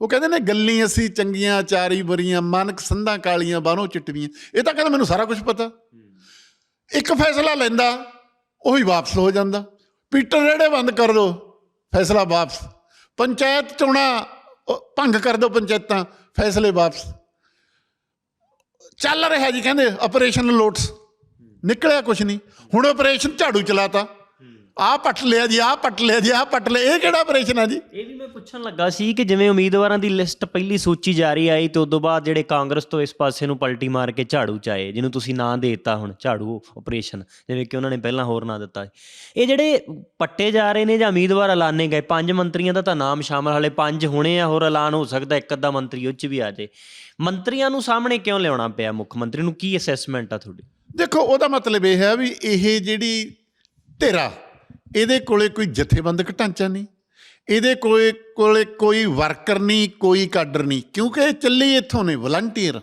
ਉਹ ਕਹਿੰਦੇ ਨੇ ਗੱਲੀ ਅਸੀਂ ਚੰਗੀਆਂ, ਚਾਰੀ ਬਰੀਆਂ, ਮਨਕ ਸੰਧਾਂ ਕਾਲੀਆਂ, ਬਾਹਰੋਂ ਚਿੱਟਵੀਆਂ। ਇਹ ਤਾਂ ਕਹਿੰਦਾ ਮੈਨੂੰ ਸਾਰਾ ਕੁਝ ਪਤਾ। ਇੱਕ ਫੈਸਲਾ ਲੈਂਦਾ, ਉਹੀ ਵਾਪਸ ਹੋ ਜਾਂਦਾ। ਪੀਟਰ ਰੇੜੇ ਬੰਦ ਕਰ ਦੋ। ਫੈਸਲਾ ਵਾਪਸ। ਪੰਚਾਇਤ ਚੋਣਾਂ ਭੰਗ ਕਰ ਦੋ ਪੰਚਾਇਤਾਂ, ਫੈਸਲੇ ਵਾਪਸ। ਚੱਲ ਰਿਹਾ ਜੀ, ਕਹਿੰਦੇ ਆਪਰੇਸ਼ਨ ਲੋਟਸ। ਨਿਕਲਿਆ ਕੁਛ ਨਹੀਂ। ਹੁਣ ਆਪਰੇਸ਼ਨ ਝਾੜੂ ਚਲਾਤਾ। ਆਹ ਪੱਟ ਲਿਆ ਜੀ ਆਹ ਪੱਟ ਲਿਆ ਜੀ ਆਹ ਪੱਟ ਲਿਆ। ਇਹ ਕਿਹੜਾ ਆਪਰੇਸ਼ਨ ਆ ਜੀ? ਇਹ ਵੀ ਮੈਂ ਪੁੱਛਣ ਲੱਗਾ ਸੀ ਕਿ ਜਿਵੇਂ ਉਮੀਦਵਾਰਾਂ ਦੀ ਲਿਸਟ ਪਹਿਲੀ ਸੂਚੀ ਜਾਰੀ ਆਈ ਤੇ ਉਦੋਂ ਬਾਅਦ ਜਿਹੜੇ ਕਾਂਗਰਸ ਤੋਂ ਇਸ ਪਾਸੇ ਨੂੰ ਪਲਟੀ ਮਾਰ ਕੇ ਝਾੜੂ ਚ ਆਏ ਜਿਹਨੂੰ ਤੁਸੀਂ ਨਾਂ ਦੇ ਦਿੱਤਾ ਹੁਣ ਝਾੜੂ ਆਪਰੇਸ਼ਨ ਜਿਵੇਂ ਕਿ ਉਹਨਾਂ ਨੇ ਪਹਿਲਾਂ ਹੋਰ ਨਾਂ ਦਿੱਤਾ। ਇਹ ਜਿਹੜੇ ਪੱਟੇ ਜਾ ਰਹੇ ਨੇ ਜਾਂ ਉਮੀਦਵਾਰ ਐਲਾਨੇ ਗਏ ਪੰਜ ਮੰਤਰੀਆਂ ਦਾ ਤਾਂ ਨਾਮ ਸ਼ਾਮਲ ਹਲੇ ਪੰਜ ਹੋਣੇ ਆ ਹੋਰ ਐਲਾਨ ਹੋ ਸਕਦਾ ਇੱਕ ਅੱਧਾ ਮੰਤਰੀ ਉਹ ਚ ਵੀ ਆ ਜੇ। ਮੰਤਰੀਆਂ ਨੂੰ ਸਾਹਮਣੇ ਕਿਉਂ ਲਿਆਉਣਾ ਪਿਆ ਮੁੱਖ ਮੰਤਰੀ ਨੂੰ? ਕੀ ਅਸੈਸਮੈਂਟ ਆ ਤੁਹਾਡੀ? ਦੇਖੋ ਉਹਦਾ ਮਤਲਬ ਇਹ ਹੈ ਵੀ ਇਹ ਜਿਹੜੀ ਧਿਰਾ ਇਹਦੇ ਕੋਲੇ ਕੋਈ ਜਥੇਬੰਦਕ ਢਾਂਚਾ ਨਹੀਂ, ਇਹਦੇ ਕੋਲੇ ਕੋਲੇ ਕੋਈ ਵਰਕਰ ਨਹੀਂ, ਕੋਈ ਕਾਡਰ ਨਹੀਂ, ਕਿਉਂਕਿ ਇਹ ਚੱਲੀ ਇੱਥੋਂ ਨੇ, ਵਲੰਟੀਅਰ।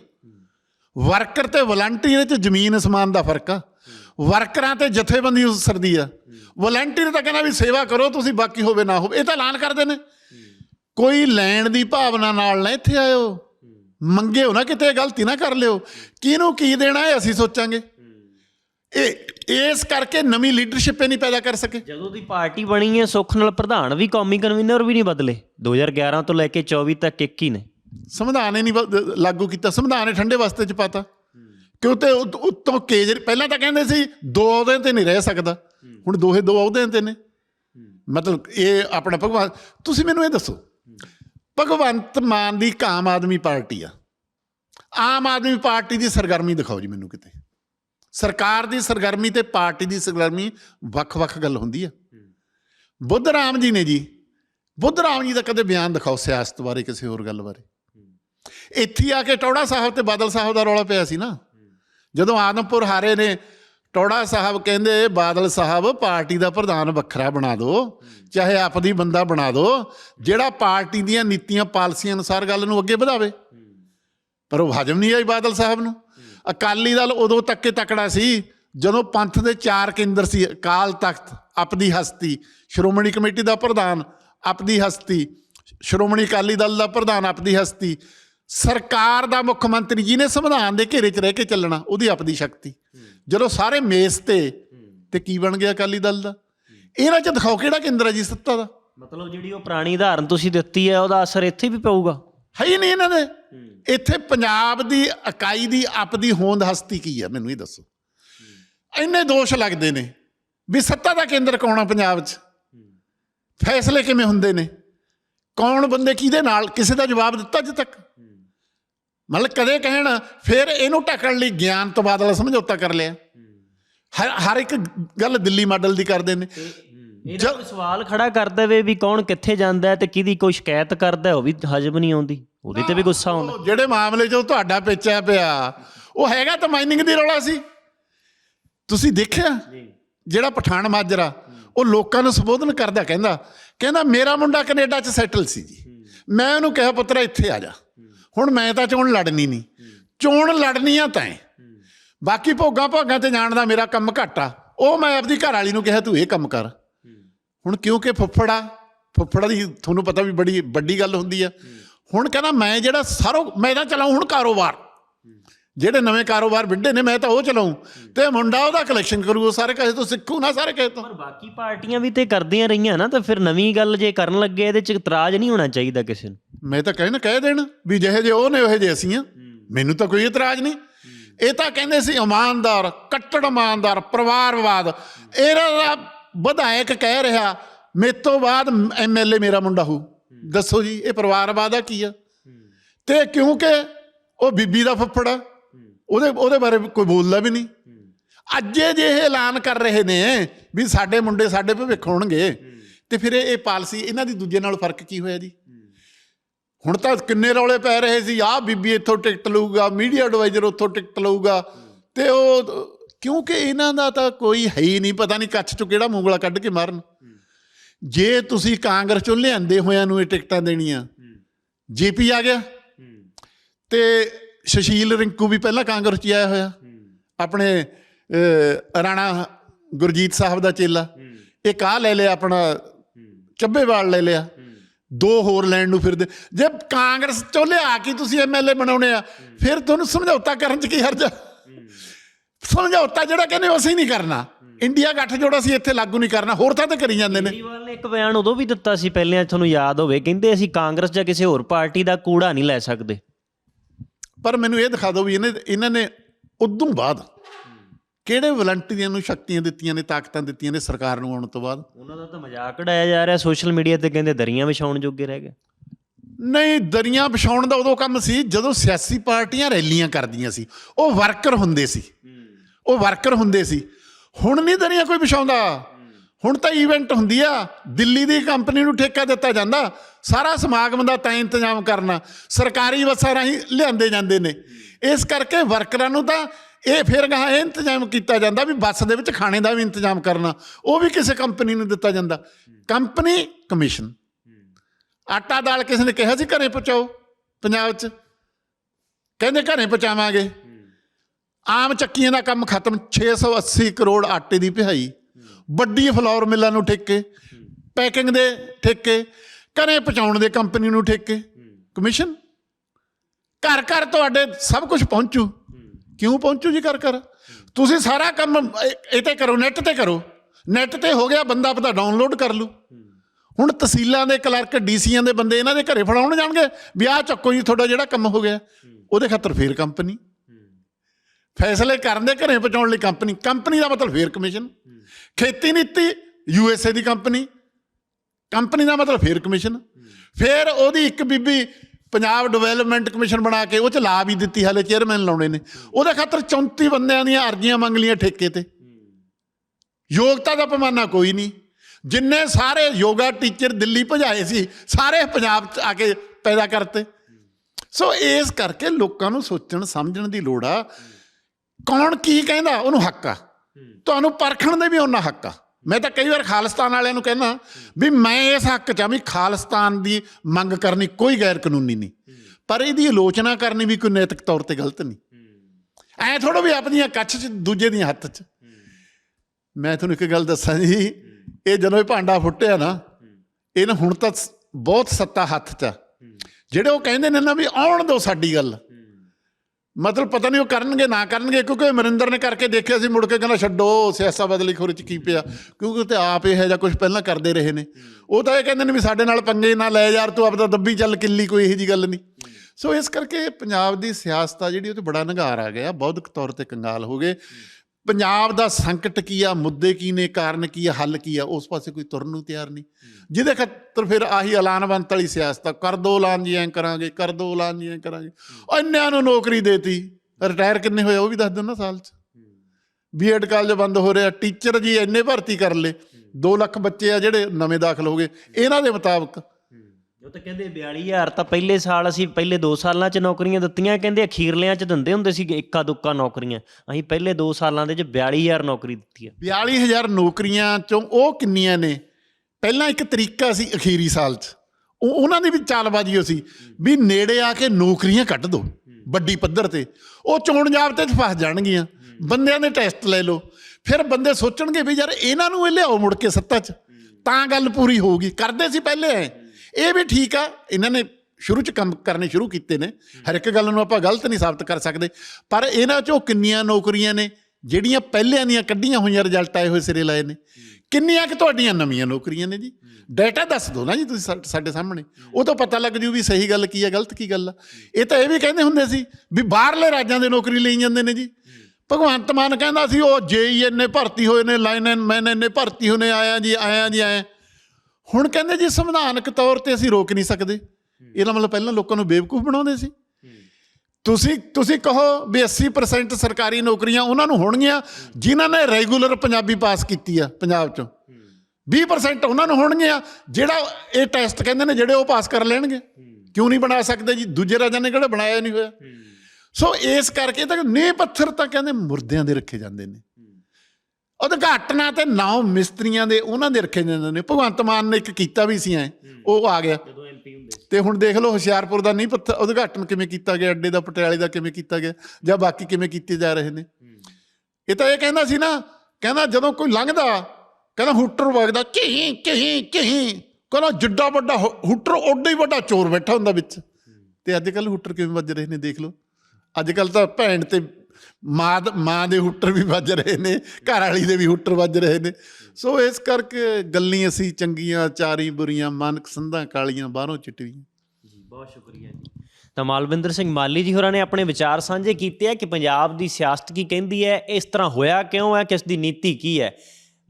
ਵਰਕਰ ਤੇ ਵਲੰਟੀਅਰ 'ਚ ਜ਼ਮੀਨ ਅਸਮਾਨ ਦਾ ਫ਼ਰਕ ਆ। ਵਰਕਰਾਂ ਤੇ ਜਥੇਬੰਦੀ ਉਸਰਦੀ ਆ। ਵਲੰਟੀਅਰ ਤਾਂ ਕਹਿੰਦਾ ਵੀ ਸੇਵਾ ਕਰੋ, ਤੁਸੀਂ ਬਾਕੀ ਹੋਵੇ ਨਾ ਹੋਵੇ। ਇਹ ਤਾਂ ਐਲਾਨ ਕਰਦੇ ਨੇ। ਕੋਈ ਲੈਣ ਦੀ ਭਾਵਨਾ ਨਾਲ ਨਾ ਇੱਥੇ ਆਇਓ। ਮੰਗੇ ਹੋ ਨਾ ਕਿਤੇ, ਗਲਤੀ ਨਾ ਕਰ ਲਿਓ। ਕਿਹਨੂੰ ਕੀ ਦੇਣਾ ਹੈ ਅਸੀਂ ਸੋਚਾਂਗੇ। ਇਹ ਇਸ ਕਰਕੇ ਨਵੀਂ ਲੀਡਰਸ਼ਿਪ ਇਹ ਨਹੀਂ ਪੈਦਾ ਕਰ ਸਕੇ। ਜਦੋਂ ਦੀ ਪਾਰਟੀ ਬਣੀ ਹੈ ਸੁੱਖ ਨਾਲ ਪ੍ਰਧਾਨ ਵੀ ਕੌਮੀ ਕਨਵੀਨਰ ਵੀ ਨਹੀਂ ਬਦਲੇ। 2011 ਤੋਂ ਲੈ ਕੇ 24 ਤੱਕ ਇੱਕ ਹੀ ਨੇ। ਸੰਵਿਧਾਨ ਹੀ ਨਹੀਂ ਬ- ਲਾਗੂ ਕੀਤਾ। ਸੰਵਿਧਾਨ ਨੇ ਠੰਡੇ ਵਾਸਤੇ ਚ ਪਾਤਾ। ਕਿਉਂ ਤੇ ਉਤ- ਉੱਤੋਂ ਕੇਜਰੀ ਪਹਿਲਾਂ ਤਾਂ ਕਹਿੰਦੇ ਸੀ ਦੋ ਅਹੁਦੇ ਤੇ ਨਹੀਂ ਰਹਿ ਸਕਦਾ। ਹੁਣ ਦੋਹੇ ਦੋ ਅਹੁਦਿਆਂ ਤੇ ਨੇ। ਮਤਲਬ ਇਹ ਆਪਣਾ ਭਗਵਾਨ ਤੁਸੀਂ ਮੈਨੂੰ ਇਹ ਦੱਸੋ। ਭਗਵੰਤ ਮਾਨ ਦੀ ਆਮ ਆਦਮੀ ਪਾਰਟੀ ਆ। ਆਮ ਆਦਮੀ ਪਾਰਟੀ ਦੀ ਸਰਗਰਮੀ ਦਿਖਾਓ ਜੀ ਮੈਨੂੰ ਕਿਤੇ। ਸਰਕਾਰ ਦੀ ਸਰਗਰਮੀ ਤੇ ਪਾਰਟੀ ਦੀ ਸਰਗਰਮੀ ਵੱਖ-ਵੱਖ ਗੱਲ ਹੁੰਦੀ ਆ। ਬੁੱਧ ਰਾਮ ਜੀ ਨੇ ਜੀ, ਬੁੱਧ ਰਾਮ ਜੀ ਦਾ ਕਦੇ ਬਿਆਨ ਦਿਖਾਓ ਸਿਆਸਤ ਬਾਰੇ, ਕਿਸੇ ਹੋਰ ਗੱਲ ਬਾਰੇ। ਇੱਥੇ ਆ ਕੇ ਟੌੜਾ ਸਾਹਿਬ ਤੇ ਬਾਦਲ ਸਾਹਿਬ ਦਾ ਰੌਲਾ ਪਿਆ ਸੀ ਨਾ। ਜਦੋਂ ਆਦਮਪੁਰ ਹਾਰੇ ਨੇ, ਟੌੜਾ ਸਾਹਿਬ ਕਹਿੰਦੇ, ਬਾਦਲ ਸਾਹਿਬ ਪਾਰਟੀ ਦਾ ਪ੍ਰਧਾਨ ਵੱਖਰਾ ਬਣਾ ਦਿਓ ਚਾਹੇ ਆਪਦੀ ਬੰਦਾ ਬਣਾ ਦਿਓ ਜਿਹੜਾ ਪਾਰਟੀ ਦੀਆਂ ਨੀਤੀਆਂ, ਪਾਲਿਸੀਆਂ ਅਨੁਸਾਰ ਗੱਲ ਨੂੰ ਅੱਗੇ ਵਧਾਵੇ। ਪਰ ਉਹ ਹਜਮ ਨਹੀਂ ਆਈ ਬਾਦਲ ਸਾਹਿਬ ਨੂੰ। ਅਕਾਲੀ ਦਲ ਉਦੋਂ ਤੱਕ ਤਕੜਾ ਸੀ, ਜਦੋਂ ਪੰਥ ਦੇ ਚਾਰ ਕੇਂਦਰ ਸੀ, ਅਕਾਲ ਤਖਤ, ਆਪਦੀ ਹਸਤੀ, ਸ਼੍ਰੋਮਣੀ ਕਮੇਟੀ ਦਾ ਪ੍ਰਧਾਨ, ਆਪਦੀ ਹਸਤੀ, ਸ਼੍ਰੋਮਣੀ ਅਕਾਲੀ ਦਲ ਦਾ ਪ੍ਰਧਾਨ, ਆਪਦੀ ਹਸਤੀ। ਸਰਕਾਰ ਦਾ ਮੁੱਖ ਮੰਤਰੀ ਜਿਹਨੇ ਸੰਵਿਧਾਨ ਦੇ ਘੇਰੇ 'ਚ ਰਹਿ ਕੇ ਚੱਲਣਾ, ਉਹਦੀ ਆਪਦੀ ਸ਼ਕਤੀ। ਜਦੋਂ ਸਾਰੇ ਮੇਸ ਤੇ ਤੇ ਕੀ ਬਣ ਗਿਆ ਅਕਾਲੀ ਦਲ ਦਾ? ਇਹਨਾਂ 'ਚ ਦਿਖਾਓ ਕਿਹੜਾ ਕੇਂਦਰ ਹੈ ਜੀ ਸੱਤਾ ਦਾ? ਮਤਲਬ ਜਿਹੜੀ ਉਹ ਪੁਰਾਣੀ ਉਦਾਹਰਨ ਤੁਸੀਂ ਦਿੱਤੀ ਹੈ, ਉਹਦਾ ਅਸਰ ਇੱਥੇ ਵੀ ਪਊਗਾ? ਹੈ ਹੀ ਨਹੀਂ ਇਹਨਾਂ ਦੇ। ਇੱਥੇ ਪੰਜਾਬ ਦੀ ਇਕਾਈ ਦੀ ਆਪਦੀ ਹੋਂਦ ਹਸਤੀ ਕੀ ਹੈ ਮੈਨੂੰ ਇਹ ਦੱਸੋ। ਇੰਨੇ ਦੋਸ਼ ਲੱਗਦੇ ਨੇ ਵੀ ਸੱਤਾ ਦਾ ਕੇਂਦਰ ਕੌਣ ਆ ਪੰਜਾਬ 'ਚ? ਫੈਸਲੇ ਕਿਵੇਂ ਹੁੰਦੇ ਨੇ? ਕੌਣ ਬੰਦੇ ਕਿਹਦੇ ਨਾਲ? ਕਿਸੇ ਦਾ ਜਵਾਬ ਦਿੱਤਾ ਅਜੇ ਤੱਕ? ਮਤਲਬ ਕਦੇ ਕਹਿਣ ਫਿਰ ਇਹਨੂੰ ਢੱਕਣ ਲਈ ਗਿਆਨ ਤਬਾਦਲਾ ਸਮਝੌਤਾ ਕਰ ਲਿਆ। ਹਰ ਹਰ ਇੱਕ ਗੱਲ ਦਿੱਲੀ ਮਾਡਲ ਦੀ ਕਰਦੇ ਨੇ। ਇਹਦਾ ਕੋਈ ਸਵਾਲ ਖੜਾ ਕਰ ਦੇਵੇ ਵੀ ਕੌਣ ਕਿੱਥੇ ਜਾਂਦਾ ਹੈ ਤੇ ਕਿਹਦੀ ਕੋਈ ਸ਼ਿਕਾਇਤ ਕਰਦਾ ਹੈ, ਉਹ ਵੀ ਹਜਮ ਨਹੀਂ ਆਉਂਦੀ। ਉਹਦੇ ਤੇ ਵੀ ਗੁੱਸਾ ਆਉਂਦਾ ਉਹ ਜਿਹੜੇ ਮਾਮਲੇ 'ਚ ਉਹ ਤੁਹਾਡਾ ਪੇਚਿਆ ਪਿਆ ਉਹ ਹੈਗਾ ਤਾਂ ਮਾਈਨਿੰਗ ਦੀ ਰੌਲਾ ਸੀ। ਤੁਸੀਂ ਦੇਖਿਆ? ਜਿਹੜਾ ਪਠਾਨ ਮਾਜਰਾ ਉਹ ਲੋਕਾਂ ਨੂੰ ਸੰਬੋਧਨ ਕਰਦਾ ਕਹਿੰਦਾ ਕਹਿੰਦਾ ਮੇਰਾ ਮੁੰਡਾ ਕੈਨੇਡਾ 'ਚ ਸੈਟਲ ਸੀ ਜੀ। ਮੈਂ ਉਹਨੂੰ ਕਿਹਾ ਪੁੱਤਰਾ ਇੱਥੇ ਆ ਜਾ। ਹੁਣ ਮੈਂ ਤਾਂ ਚੋਣ ਲੜਨੀ ਨਹੀਂ। ਚੋਣ ਲੜਨੀ ਆ ਤੈਂ ਬਾਕੀ ਭੋਗਾਂ ਭਾਗਾਂ ਤੇ ਜਾਣ ਦਾ ਮੇਰਾ ਕੰਮ ਘੱਟ ਉਹ ਮੈਂ ਆਪਦੀ ਘਰ ਵਾਲੀ ਨੂੰ ਕਿਹਾ ਤੂੰ ਇਹ ਕੰਮ ਕਰ। ਹੁਣ ਕਿਉਂਕਿ ਫੁੱਫੜਾ ਫੁੱਫੜਾ ਦੀ ਤੁਹਾਨੂੰ ਪਤਾ ਵੀ ਬੜੀ ਵੱਡੀ ਗੱਲ ਹੁੰਦੀ ਆ। ਹੁਣ ਕਹਿੰਦਾ ਮੈਂ ਜਿਹੜਾ ਸਾਰੋ ਮੈਂ ਤਾਂ ਚਲਾਉਂ ਹੁਣ ਕਾਰੋਬਾਰ। ਜਿਹੜੇ ਨਵੇਂ ਕਾਰੋਬਾਰ ਵਿੱਢੇ ਨੇ ਮੈਂ ਤਾਂ ਉਹ ਚਲਾਉਂ। ਤੇ ਮੁੰਡਾ ਉਹਦਾ ਕਲੈਕਸ਼ਨ ਕਰੂ ਉਹ ਸਾਰੇ ਕਹੇ ਤੋਂ ਸਿੱਖੂ ਨਾ ਸਾਰੇ ਕਹੇ ਤੋਂ। ਪਰ ਬਾਕੀ ਪਾਰਟੀਆਂ ਵੀ ਤੇ ਕਰਦੀਆਂ ਰਹੀਆਂ ਨਾ ਤਾਂ ਫਿਰ ਨਵੀਂ ਗੱਲ ਜੇ ਕਰਨ ਲੱਗੇ ਇਹਦੇ ਚ ਇਤਰਾਜ਼ ਨਹੀਂ ਹੋਣਾ ਚਾਹੀਦਾ ਕਿਸੇ ਨੂੰ। ਮੈਂ ਤਾਂ ਕਹਿਣਾ ਕਹਿ ਦੇਣ ਵੀ ਜਿਹੇ ਜੇ ਉਹ ਨੇ ਉਹੇ ਜੇ ਅਸੀਂ ਆ। ਮੈਨੂੰ ਤਾਂ ਕੋਈ ਇਤਰਾਜ਼ ਨਹੀਂ। ਇਹ ਤਾਂ ਕਹਿੰਦੇ ਸੀ ਇਮਾਨਦਾਰ ਕੱਟੜ ਇਮਾਨਦਾਰ ਪਰਿਵਾਰਵਾਦ। ਇਹਦਾ ਵਿਧਾਇਕ ਕਹਿ ਰਿਹਾ ਮੇਰੇ ਤੋਂ ਬਾਅਦ ਐਮਐਲਏ ਮੇਰਾ ਮੁੰਡਾ ਹੋ ਦੱਸੋ ਜੀ ਇਹ ਪਰਿਵਾਰਵਾਦ ਆ ਕੀ ਆ? ਤੇ ਕਿਉਂਕਿ ਉਹ ਬੀਬੀ ਦਾ ਫੁੱਫੜ ਆ? ਉਹਦੇ ਉਹਦੇ ਬਾਰੇ ਕੋਈ ਬੋਲਦਾ ਵੀ ਨਹੀਂ। ਅੱਜ ਜੇ ਇਹ ਐਲਾਨ ਕਰ ਰਹੇ ਨੇ ਵੀ ਸਾਡੇ ਮੁੰਡੇ ਸਾਡੇ ਭਵਿੱਖ ਹੋਣਗੇ ਤੇ ਫਿਰ ਇਹ ਪਾਲਿਸੀ ਇਹਨਾਂ ਦੀ ਦੂਜੇ ਨਾਲ ਫ਼ਰਕ ਕੀ ਹੋਇਆ ਜੀ? ਹੁਣ ਤਾਂ ਕਿੰਨੇ ਰੌਲੇ ਪੈ ਰਹੇ ਸੀ ਆਹ ਬੀਬੀ ਇੱਥੋਂ ਟਿਕਟ ਲਊਗਾ ਮੀਡੀਆ ਐਡਵਾਈਜ਼ਰ ਉੱਥੋਂ ਟਿਕਟ ਲਊਗਾ ਤੇ ਉਹ ਕਿਉਂਕਿ ਇਹਨਾਂ ਦਾ ਤਾਂ ਕੋਈ ਹੈ ਹੀ ਨਹੀਂ ਪਤਾ ਨਹੀਂ ਕੱਛ ਚੋਂ ਕਿਹੜਾ ਮੂੰਗਲਾ ਕੱਢ ਕੇ ਮਾਰਨ। ਜੇ ਤੁਸੀਂ ਕਾਂਗਰਸ ਚੋਂ ਲਿਆਂਦੇ ਹੋਇਆਂ ਨੂੰ ਇਹ ਟਿਕਟਾਂ ਦੇਣੀਆਂ ਜੀਪੀ ਆ ਗਿਆ। ਤੇ ਸੁਸ਼ੀਲ ਰਿੰਕੂ ਵੀ ਪਹਿਲਾਂ ਕਾਂਗਰਸ 'ਚ ਆਇਆ ਹੋਇਆ। ਆਪਣੇ ਰਾਣਾ ਗੁਰਜੀਤ ਸਾਹਿਬ ਦਾ ਚੇਲਾ। ਇੱਕ ਆਹ ਲੈ ਲਿਆ ਆਪਣਾ ਚੱਬੇਵਾਲ ਲੈ ਲਿਆ। ਦੋ ਹੋਰ ਲੈਣ ਨੂੰ ਫਿਰਦੇ। ਜੇ ਕਾਂਗਰਸ ਚੋਂ ਲਿਆ ਕੇ ਤੁਸੀਂ ਐਮਐਲਏ ਬਣਾਉਣੇ ਆ ਫਿਰ ਤੁਹਾਨੂੰ ਸਮਝੌਤਾ ਕਰਨ 'ਚ ਕੀ ਹਰਜ ਆ? ਸਮਝੌਤਾ ਜਿਹੜਾ ਕਹਿੰਦੇ ਅਸੀਂ ਨਹੀਂ ਕਰਨਾ। ਇੰਡੀਆ ਗੱਠ ਜੋੜ ਅਸੀਂ ਇੱਥੇ ਲਾਗੂ ਨਹੀਂ ਕਰਨਾ ਹੋਰ ਤਾਂ ਤੇ ਕਰੀ ਜਾਂਦੇ ਨੇ। ਕੇਜਰੀਵਾਲ ਨੇ ਇੱਕ ਬਿਆਨ ਉਦੋਂ ਵੀ ਦਿੱਤਾ ਸੀ ਪਹਿਲਾਂ ਤੁਹਾਨੂੰ ਯਾਦ ਹੋਵੇ ਕਹਿੰਦੇ ਅਸੀਂ ਕਾਂਗਰਸ ਜਾਂ ਕਿਸੇ ਹੋਰ ਪਾਰਟੀ ਦਾ ਕੂੜਾ ਨਹੀਂ ਲੈ ਸਕਦੇ। ਪਰ ਮੈਨੂੰ ਇਹ ਦਿਖਾ ਦਿਓ ਵੀ ਇਹਨੇ ਇਹਨਾਂ ਨੇ ਉਦੋਂ ਬਾਅਦ ਕਿਹੜੇ ਵਲੰਟੀਅਰਾਂ ਨੂੰ ਸ਼ਕਤੀਆਂ ਦਿੱਤੀਆਂ ਨੇ ਤਾਕਤਾਂ ਦਿੱਤੀਆਂ ਨੇ ਸਰਕਾਰ ਨੂੰ ਆਉਣ ਤੋਂ ਬਾਅਦ? ਉਹਨਾਂ ਦਾ ਤਾਂ ਮਜ਼ਾਕ ਉਡਾਇਆ ਜਾ ਰਿਹਾ ਸੋਸ਼ਲ ਮੀਡੀਆ ਤੇ ਕਹਿੰਦੇ ਦਰੀਆਂ ਵਿਛਾਉਣ ਜੋਗੇ ਰਹਿ ਗਏ। ਨਹੀਂ ਦਰੀਆਂ ਵਿਛਾਉਣ ਦਾ ਉਦੋਂ ਕੰਮ ਸੀ ਜਦੋਂ ਸਿਆਸੀ ਪਾਰਟੀਆਂ ਰੈਲੀਆਂ ਕਰਦੀਆਂ ਸੀ। ਉਹ ਵਰਕਰ ਹੁੰਦੇ ਸੀ। ਉਹ ਵਰਕਰ ਹੁੰਦੇ ਸੀ। ਹੁਣ ਨਹੀਂ ਦਰੀਆਂ ਕੋਈ ਵਿਛਾਉਂਦਾ। ਹੁਣ ਤਾਂ ਇਵੈਂਟ ਹੁੰਦੀ ਆ, ਦਿੱਲੀ ਦੀ ਕੰਪਨੀ ਨੂੰ ਠੇਕਾ ਦਿੱਤਾ ਜਾਂਦਾ, ਸਾਰਾ ਸਮਾਗਮ ਦਾ ਤਾਂ ਇੰਤਜ਼ਾਮ ਕਰਨਾ, ਸਰਕਾਰੀ ਬੱਸਾਂ ਰਾਹੀਂ ਲਿਆਂਦੇ ਜਾਂਦੇ ਨੇ। ਇਸ ਕਰਕੇ ਵਰਕਰਾਂ ਨੂੰ ਤਾਂ ਇਹ ਫਿਰ ਗਾਹਾਂ ਇਹ ਇੰਤਜ਼ਾਮ ਕੀਤਾ ਜਾਂਦਾ ਵੀ ਬੱਸ ਦੇ ਵਿੱਚ ਖਾਣੇ ਦਾ ਵੀ ਇੰਤਜ਼ਾਮ ਕਰਨਾ, ਉਹ ਵੀ ਕਿਸੇ ਕੰਪਨੀ ਨੂੰ ਦਿੱਤਾ ਜਾਂਦਾ। ਕੰਪਨੀ ਕਮਿਸ਼ਨ ਆਟਾ ਦਾਲ ਕਿਸੇ ਨੇ ਕਿਹਾ ਸੀ ਘਰੇ ਪਹੁੰਚਾਓ, ਪੰਜਾਬ 'ਚ। ਕਹਿੰਦੇ ਘਰੇ ਪਹੁੰਚਾਵਾਂਗੇ। ਆਮ ਚੱਕੀਆਂ ਦਾ ਕੰਮ ਖਤਮ 680 ਕਰੋੜ ਆਟੇ ਦੀ ਭਿਹਾਈ ਵੱਡੀ ਫਲੋਰ ਮਿੱਲਾਂ ਨੂੰ ਠੇਕੇ, ਪੈਕਿੰਗ ਦੇ ਠੇਕੇ, ਘਰੇ ਪਹੁੰਚਾਉਣ ਦੇ ਕੰਪਨੀ ਨੂੰ ਠੇਕੇ। ਕਮਿਸ਼ਨ? ਘਰ ਘਰ ਤੁਹਾਡੇ ਸਭ ਕੁਝ ਪਹੁੰਚੂ। ਕਿਉਂ ਪਹੁੰਚੂ ਜੀ ਘਰ ਘਰ? ਤੁਸੀਂ ਸਾਰਾ ਕੰਮ ਇਹ- ਇਹ ਤੇ ਕਰੋ ਨੈਟ ਤੇ ਕਰੋ। ਨੈਟ ਤੇ ਹੋ ਗਿਆ, ਬੰਦਾ ਪਤਾ ਡਾਊਨਲੋਡ ਕਰ ਲੂ। ਹੁਣ ਤਹਿਸੀਲਾਂ ਦੇ ਕਲਰਕ, ਡੀਸੀਆਂ ਦੇ ਬੰਦੇ ਇਹਨਾਂ ਦੇ ਘਰੇ ਫੜਾਉਣ ਜਾਣਗੇ, ਵੀ ਆਹ ਚੱਕੋ ਜੀ, ਤੁਹਾਡਾ ਜਿਹੜਾ ਕੰਮ ਹੋ ਗਿਆ। ਉਹਦੇ ਖਾਤਰ ਫੇਰ ਕੰਪਨੀ। ਫੈਸਲੇ ਕਰਨ ਦੇ ਘਰੇ ਪਹੁੰਚਾਉਣ ਲਈ ਕੰਪਨੀ ਕੰਪਨੀ ਦਾ ਮਤਲਬ ਫੇਰ ਕਮਿਸ਼ਨ, ਖੇਤੀ ਨੀਤੀ ਯੂਐਸਏ ਦੀ ਕੰਪਨੀ ਕੰਪਨੀ ਦਾ ਮਤਲਬ ਫੇਰ ਕਮਿਸ਼ਨ, ਫੇਰ ਉਹਦੀ ਇੱਕ ਬੀਬੀ ਪੰਜਾਬ ਡਿਵੈਲਪਮੈਂਟ ਕਮਿਸ਼ਨ ਬਣਾ ਕੇ ਉਹ ਚ ਲਾ ਵੀ ਦਿੱਤੀ, ਹਾਲੇ ਚੇਅਰਮੈਨ ਲਾਉਣੇ ਨੇ। ਉਹਦੇ ਖਾਤਰ 34 ਬੰਦਿਆਂ ਦੀਆਂ ਅਰਜ਼ੀਆਂ ਮੰਗ ਲੀਆਂ ਠੇਕੇ ਤੇ। ਯੋਗਤਾ ਦਾ ਪੈਮਾਨਾ ਕੋਈ ਨਹੀਂ। ਜਿੰਨੇ ਸਾਰੇ ਯੋਗਾ ਟੀਚਰ ਦਿੱਲੀ ਭਜਾਏ ਸੀ, ਸਾਰੇ ਪੰਜਾਬ ਚ ਆ ਕੇ ਪੈਦਾ ਕਰਤੇ। ਸੋ ਇਸ ਕਰਕੇ ਲੋਕਾਂ ਨੂੰ ਸੋਚਣ, ਸਮਝਣ ਦੀ ਲੋੜ ਆ। ਕੌਣ ਕੀ ਕਹਿੰਦਾ? ਉਹਨੂੰ ਹੱਕ ਆ। ਤੁਹਾਨੂੰ ਪਰਖਣ ਦੇ ਵੀ ਉਹਨਾਂ ਹੱਕ ਆ। ਮੈਂ ਤਾਂ ਕਈ ਵਾਰ ਖਾਲਿਸਤਾਨ ਵਾਲਿਆਂ ਨੂੰ ਕਹਿੰਦਾ ਵੀ ਮੈਂ ਇਸ ਹੱਕ 'ਚ ਆ ਵੀ ਖਾਲਿਸਤਾਨ ਦੀ ਮੰਗ ਕਰਨੀ ਕੋਈ ਗੈਰ ਕਾਨੂੰਨੀ ਨਹੀਂ ਪਰ ਇਹਦੀ ਆਲੋਚਨਾ ਕਰਨੀ ਵੀ ਕੋਈ ਨੈਤਿਕ ਤੌਰ ਤੇ ਗਲਤ ਨਹੀਂ। ਐ ਥੋੜਾ ਵੀ ਆਪਣੀਆਂ ਕੱਛ 'ਚ ਦੂਜੇ ਦੀਆਂ ਹੱਥ 'ਚ। ਮੈਂ ਤੁਹਾਨੂੰ ਇੱਕ ਗੱਲ ਦੱਸਾਂ ਜੀ ਇਹ ਜਦੋਂ ਇਹ ਭਾਂਡਾ ਫੁੱਟਿਆ ਨਾ ਇਹਨਾਂ ਹੁਣ ਤਾਂ ਬਹੁਤ ਸੱਤਾ ਹੱਥ 'ਚ ਆ। ਜਿਹੜੇ ਉਹ ਕਹਿੰਦੇ ਨੇ ਨਾ ਵੀ ਆਉਣ ਦਿਓ ਸਾਡੀ ਗੱਲ। ਮਤਲਬ ਪਤਾ ਨਹੀਂ ਉਹ ਕਰਨਗੇ, ਨਾ ਕਰਨਗੇ, ਕਿਉਂਕਿ ਅਮਰਿੰਦਰ ਨੇ ਕਰਕੇ ਦੇਖਿਆ ਸੀ, ਮੁੜ ਕੇ ਕਹਿੰਦਾ ਛੱਡੋ, ਸਿਆਸਾ ਬਦਲੀ ਖੋਰੇ ਚ ਕੀ ਪਿਆ। ਕਿਉਂਕਿ ਉਹ ਤੇ ਆਪ ਇਹ ਜਿਹਾ ਕੁਝ ਪਹਿਲਾਂ ਕਰਦੇ ਰਹੇ ਨੇ। ਉਹ ਤਾਂ ਇਹ ਕਹਿੰਦੇ ਨੇ ਵੀ ਸਾਡੇ ਨਾਲ ਪੰਗੇ ਨਾ ਲੈ ਯਾਰ, ਤੂੰ ਆਪਦਾ ਦੱਬੀ ਚੱਲ ਕਿੱਲੀ, ਕੋਈ ਇਹੋ ਜੀ ਗੱਲ ਨਹੀਂ। ਸੋ ਇਸ ਕਰਕੇ ਪੰਜਾਬ ਦੀ ਸਿਆਸਤ ਆ ਜਿਹੜੀ ਉਹ ਤੇ ਬੜਾ ਨਿਗਾਰ ਆ ਗਿਆ, ਬੌਧਿਕ ਤੌਰ ਤੇ ਕੰਗਾਲ ਹੋ ਗਏ। ਪੰਜਾਬ ਦਾ ਸੰਕਟ ਕੀ ਆ ਮੁੱਦੇ ਕੀ ਨੇ ਕਾਰਨ ਕੀ ਆ ਹੱਲ ਕੀ ਆ ਉਸ ਪਾਸੇ ਕੋਈ ਤੁਰਨ ਨੂੰ ਤਿਆਰ ਨਹੀਂ। ਜਿਹਦੇ ਖਾਤਰ ਫਿਰ ਆਹੀ ਐਲਾਨਵੰਤ ਵਾਲੀ ਸਿਆਸਤ ਆ ਕਰ ਦੋ ਐਲਾਨ ਜੀ ਐਂ ਕਰਾਂਗੇ ਕਰ ਦੋ ਐਲਾਨ ਜੀ ਐਂ ਕਰਾਂਗੇ। ਇੰਨਿਆਂ ਨੂੰ ਨੌਕਰੀ ਦੇਤੀ ਰਿਟਾਇਰ ਕਿੰਨੇ ਹੋਏ ਉਹ ਵੀ ਦੱਸ ਦਿਓ ਨਾ ਸਾਲ ਚ। ਬੀਐਡ ਕਾਲਜ ਬੰਦ ਹੋ ਰਿਹਾ ਟੀਚਰ ਜੀ ਇੰਨੇ ਭਰਤੀ ਕਰ ਲਏ 2 ਲੱਖ ਬੱਚੇ ਆ ਜਿਹੜੇ ਨਵੇਂ ਦਾਖਲ ਹੋ ਗਏ। ਇਹਨਾਂ ਦੇ ਮੁਤਾਬਕ ਉਹ ਤਾਂ ਕਹਿੰਦੇ 42000 ਤਾਂ ਪਹਿਲੇ ਸਾਲ ਅਸੀਂ ਪਹਿਲੇ 2 ਸਾਲਾਂ 'ਚ ਨੌਕਰੀਆਂ ਦਿੱਤੀਆਂ, ਕਹਿੰਦੇ ਅਖੀਰਲਿਆਂ 'ਚ ਦਿੰਦੇ ਹੁੰਦੇ ਸੀ ਇੱਕਾ ਦੁੱਕਾ ਨੌਕਰੀਆਂ। ਅਸੀਂ ਪਹਿਲੇ 2 ਸਾਲਾਂ ਦੇ 'ਚ 42000 ਨੌਕਰੀ ਦਿੱਤੀ ਆ। 42000 ਨੌਕਰੀਆਂ ਚੋਂ ਉਹ ਕਿੰਨੀਆਂ ਨੇ? ਪਹਿਲਾਂ ਇੱਕ ਤਰੀਕਾ ਸੀ ਅਖੀਰੀ ਸਾਲ 'ਚ। ਉਹ ਉਹਨਾਂ ਦੀ ਵੀ ਚਾਲਬਾਜ਼ੀ ਉਹ ਸੀ ਵੀ ਨੇੜੇ ਆ ਕੇ ਨੌਕਰੀਆਂ ਕੱਢ ਦੋ, ਵੱਡੀ ਪੱਧਰ ਤੇ। ਉਹ ਚੋਣ ਜਾਬਤੇ 'ਚ ਫਸ ਜਾਣਗੀਆਂ। ਬੰਦਿਆਂ ਦੇ ਟੈਸਟ ਲੈ ਲਓ। ਫਿਰ ਬੰਦੇ ਸੋਚਣਗੇ ਵੀ ਯਾਰ ਇਹਨਾਂ ਨੂੰ ਇਹ ਲਿਆਓ ਮੁੜ ਕੇ ਸੱਤਾ 'ਚ। ਤਾਂ ਗੱਲ ਪੂਰੀ ਹੋਊਗੀ। ਕਰਦੇ ਸੀ ਪਹਿਲੇ ਐ। ਇਹ ਵੀ ਠੀਕ ਆ ਇਹਨਾਂ ਨੇ ਸ਼ੁਰੂ 'ਚ ਕੰਮ ਕਰਨੇ ਸ਼ੁਰੂ ਕੀਤੇ ਨੇ। ਹਰ ਇੱਕ ਗੱਲ ਨੂੰ ਆਪਾਂ ਗਲਤ ਨਹੀਂ ਸਾਬਤ ਕਰ ਸਕਦੇ। ਪਰ ਇਹਨਾਂ 'ਚੋਂ ਕਿੰਨੀਆਂ ਨੌਕਰੀਆਂ ਨੇ ਜਿਹੜੀਆਂ ਪਹਿਲਿਆਂ ਦੀਆਂ ਕੱਢੀਆਂ ਹੋਈਆਂ ਰਿਜ਼ਲਟ ਆਏ ਹੋਏ ਸਿਰੇ ਲਾਏ ਨੇ। ਕਿੰਨੀਆਂ ਕਿ ਤੁਹਾਡੀਆਂ ਨਵੀਆਂ ਨੌਕਰੀਆਂ ਨੇ ਜੀ? ਡਾਟਾ ਦੱਸ ਦਿਓ ਨਾ ਜੀ ਤੁਸੀਂ ਸਾਡੇ ਸਾਹਮਣੇ। ਉਹ ਤਾਂ ਪਤਾ ਲੱਗ ਜੂ ਵੀ ਸਹੀ ਗੱਲ ਕੀ ਹੈ ਗਲਤ ਕੀ ਗੱਲ ਆ। ਇਹ ਤਾਂ ਇਹ ਵੀ ਕਹਿੰਦੇ ਹੁੰਦੇ ਸੀ ਵੀ ਬਾਹਰਲੇ ਰਾਜਾਂ ਦੇ ਨੌਕਰੀ ਲਈ ਜਾਂਦੇ ਨੇ ਜੀ। ਭਗਵੰਤ ਮਾਨ ਕਹਿੰਦਾ ਸੀ ਉਹ ਜੇਈ ਨੇ ਭਰਤੀ ਹੋਏ ਨੇ ਲਾਈਨ ਮੈਨ ਨੇ ਭਰਤੀ ਹੋਣੇ ਆਇਆ ਜੀ ਆਇਆ ਜੀ ਆਇਆ। ਹੁਣ ਕਹਿੰਦੇ ਜੀ ਸੰਵਿਧਾਨਕ ਤੌਰ ਤੇ ਅਸੀਂ ਰੋਕ ਨਹੀਂ ਸਕਦੇ। ਇਹਦਾ ਮਤਲਬ ਪਹਿਲਾਂ ਲੋਕਾਂ ਨੂੰ ਬੇਵਕੂਫ ਬਣਾਉਂਦੇ ਸੀ। ਤੁਸੀਂ ਤੁਸੀਂ ਕਹੋ ਵੀ 80% ਸਰਕਾਰੀ ਨੌਕਰੀਆਂ ਉਹਨਾਂ ਨੂੰ ਹੋਣਗੀਆਂ ਜਿਨ੍ਹਾਂ ਨੇ ਰੈਗੂਲਰ ਪੰਜਾਬੀ ਪਾਸ ਕੀਤੀ ਆ ਪੰਜਾਬ ਚੋਂ। 20% ਉਹਨਾਂ ਨੂੰ ਹੋਣਗੇ ਆ ਜਿਹੜਾ ਇਹ ਟੈਸਟ ਕਹਿੰਦੇ ਨੇ ਜਿਹੜੇ ਉਹ ਪਾਸ ਕਰ ਲੈਣਗੇ। ਕਿਉਂ ਨਹੀਂ ਬਣਾ ਸਕਦੇ ਜੀ? ਦੂਜੇ ਰਾਜਾਂ ਨੇ ਕਿਹੜਾ ਬਣਾਇਆ ਨਹੀਂ ਹੋਇਆ। ਸੋ ਇਸ ਕਰਕੇ ਤਾਂ ਨੀਂਹ ਪੱਥਰ ਤਾਂ ਕਹਿੰਦੇ ਮੁਰਦਿਆਂ ਦੇ ਰੱਖੇ ਜਾਂਦੇ ਨੇ। ਉਦਘਾਟਨਾਂ ਤੇ ਨੌ ਮਿਸਤਰੀਆਂ ਦੇ ਉਹਨਾਂ ਦੇ ਰੱਖੇ ਜਾਂਦੇ ਨੇ। ਭਗਵੰਤ ਮਾਨ ਨੇ ਇੱਕ ਕੀਤਾ ਵੀ ਸੀ ਐ। ਉਹ ਆ ਗਿਆ। ਜਦੋਂ ਐਮਪੀ ਹੁੰਦੇ ਸੀ। ਤੇ ਹੁਣ ਦੇਖ ਲਓ ਹੁਸ਼ਿਆਰਪੁਰ ਦਾ ਨਹੀਂ ਪੱਥਰ ਉਦਘਾਟਨ ਕਿਵੇਂ ਕੀਤਾ ਗਿਆ ਅੱਡੇ ਦਾ ਪਟਿਆਲੇ ਦਾ ਕਿਵੇਂ ਕੀਤਾ ਗਿਆ ਜਾਂ ਬਾਕੀ ਕਿਵੇਂ ਕੀਤੇ ਜਾ ਰਹੇ ਨੇ। ਇਹ ਤਾਂ ਇਹ ਕਹਿੰਦਾ ਸੀ ਨਾ ਕਹਿੰਦਾ ਜਦੋਂ ਕੋਈ ਲੰਘਦਾ ਕਹਿੰਦਾ ਹੂਟਰ ਵਗਦਾ ਕਿਹੀਂ ਕਿਹੀਂ ਕਿਹੀਂ ਕਹਿੰਦਾ ਜਿੱਡਾ ਵੱਡਾ ਹੂਟਰ ਓਡਾ ਹੀ ਵੱਡਾ ਚੋਰ ਬੈਠਾ ਹੁੰਦਾ ਵਿੱਚ। ਤੇ ਅੱਜ ਕੱਲ ਹੂਟਰ ਕਿਵੇਂ ਵੱਜ ਰਹੇ ਨੇ ਦੇਖ ਲਓ। ਅੱਜ ਕੱਲ ਤਾਂ ਭੈਣ ਤੇ ਮਾਂ ਮਾਂ ਦੇ ਹੁੱਟਰ ਵੀ ਵੱਜ ਰਹੇ ਨੇ, ਘਰ ਵਾਲੀ ਦੇ ਵੀ ਹੁੱਟਰ ਵੱਜ ਰਹੇ ਨੇ। ਸੋ ਇਸ ਕਰਕੇ ਗੱਲਾਂ ਅਸੀਂ ਚੰਗੀਆਂ, ਚਾਰੀ ਬੁਰੀਆਂ, ਮਨਕ ਸੰਧਾਂ ਕਾਲੀਆਂ ਬਾਹਰੋਂ ਚਿੱਟਵੀਆਂ ਜੀ, ਬਹੁਤ ਸ਼ੁਕਰੀਆ ਜੀ। ਤਾਂ ਮਾਲਵਿੰਦਰ ਸਿੰਘ ਮਾਲੀ ਜੀ ਹੋਰਾਂ ਨੇ ਆਪਣੇ ਵਿਚਾਰ ਸਾਂਝੇ ਕੀਤੇ ਆ ਕਿ ਪੰਜਾਬ ਦੀ ਸਿਆਸਤ ਕੀ ਕਹਿੰਦੀ ਹੈ, ਇਸ ਤਰ੍ਹਾਂ ਹੋਇਆ ਕਿਉਂ ਹੈ, ਕਿਸ ਦੀ ਨੀਤੀ ਕੀ ਹੈ,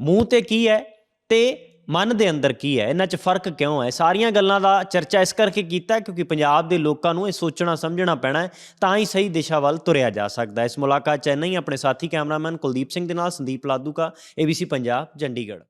ਮੂੰਹ ਤੇ ਕੀ ਹੈ ਤੇ ਮਨ ਦੇ ਅੰਦਰ ਕੀ ਹੈ? ਇਹਨਾਂ 'ਚ ਫ਼ਰਕ ਕਿਉਂ ਹੈ? ਸਾਰੀਆਂ ਗੱਲਾਂ ਦਾ ਚਰਚਾ ਇਸ ਕਰਕੇ ਕੀਤਾ ਕਿਉਂਕਿ ਪੰਜਾਬ ਦੇ ਲੋਕਾਂ ਨੂੰ ਇਹ ਸੋਚਣਾ, ਸਮਝਣਾ ਪੈਣਾ ਹੈ, ਤਾਂ ਹੀ ਸਹੀ ਦਿਸ਼ਾ ਵੱਲ ਤੁਰਿਆ ਜਾ ਸਕਦਾ ਹੈ। ਇਸ ਮੁਲਾਕਾਤ 'ਚ ਇੰਨਾ ਹੀ। ਆਪਣੇ ਸਾਥੀ ਕੈਮਰਾਮੈਨ ਕੁਲਦੀਪ ਸਿੰਘ ਦੇ ਨਾਲ ਸੰਦੀਪ ਲਾਦੂ ਕਾ ABC ਪੰਜਾਬ, ਚੰਡੀਗੜ੍ਹ।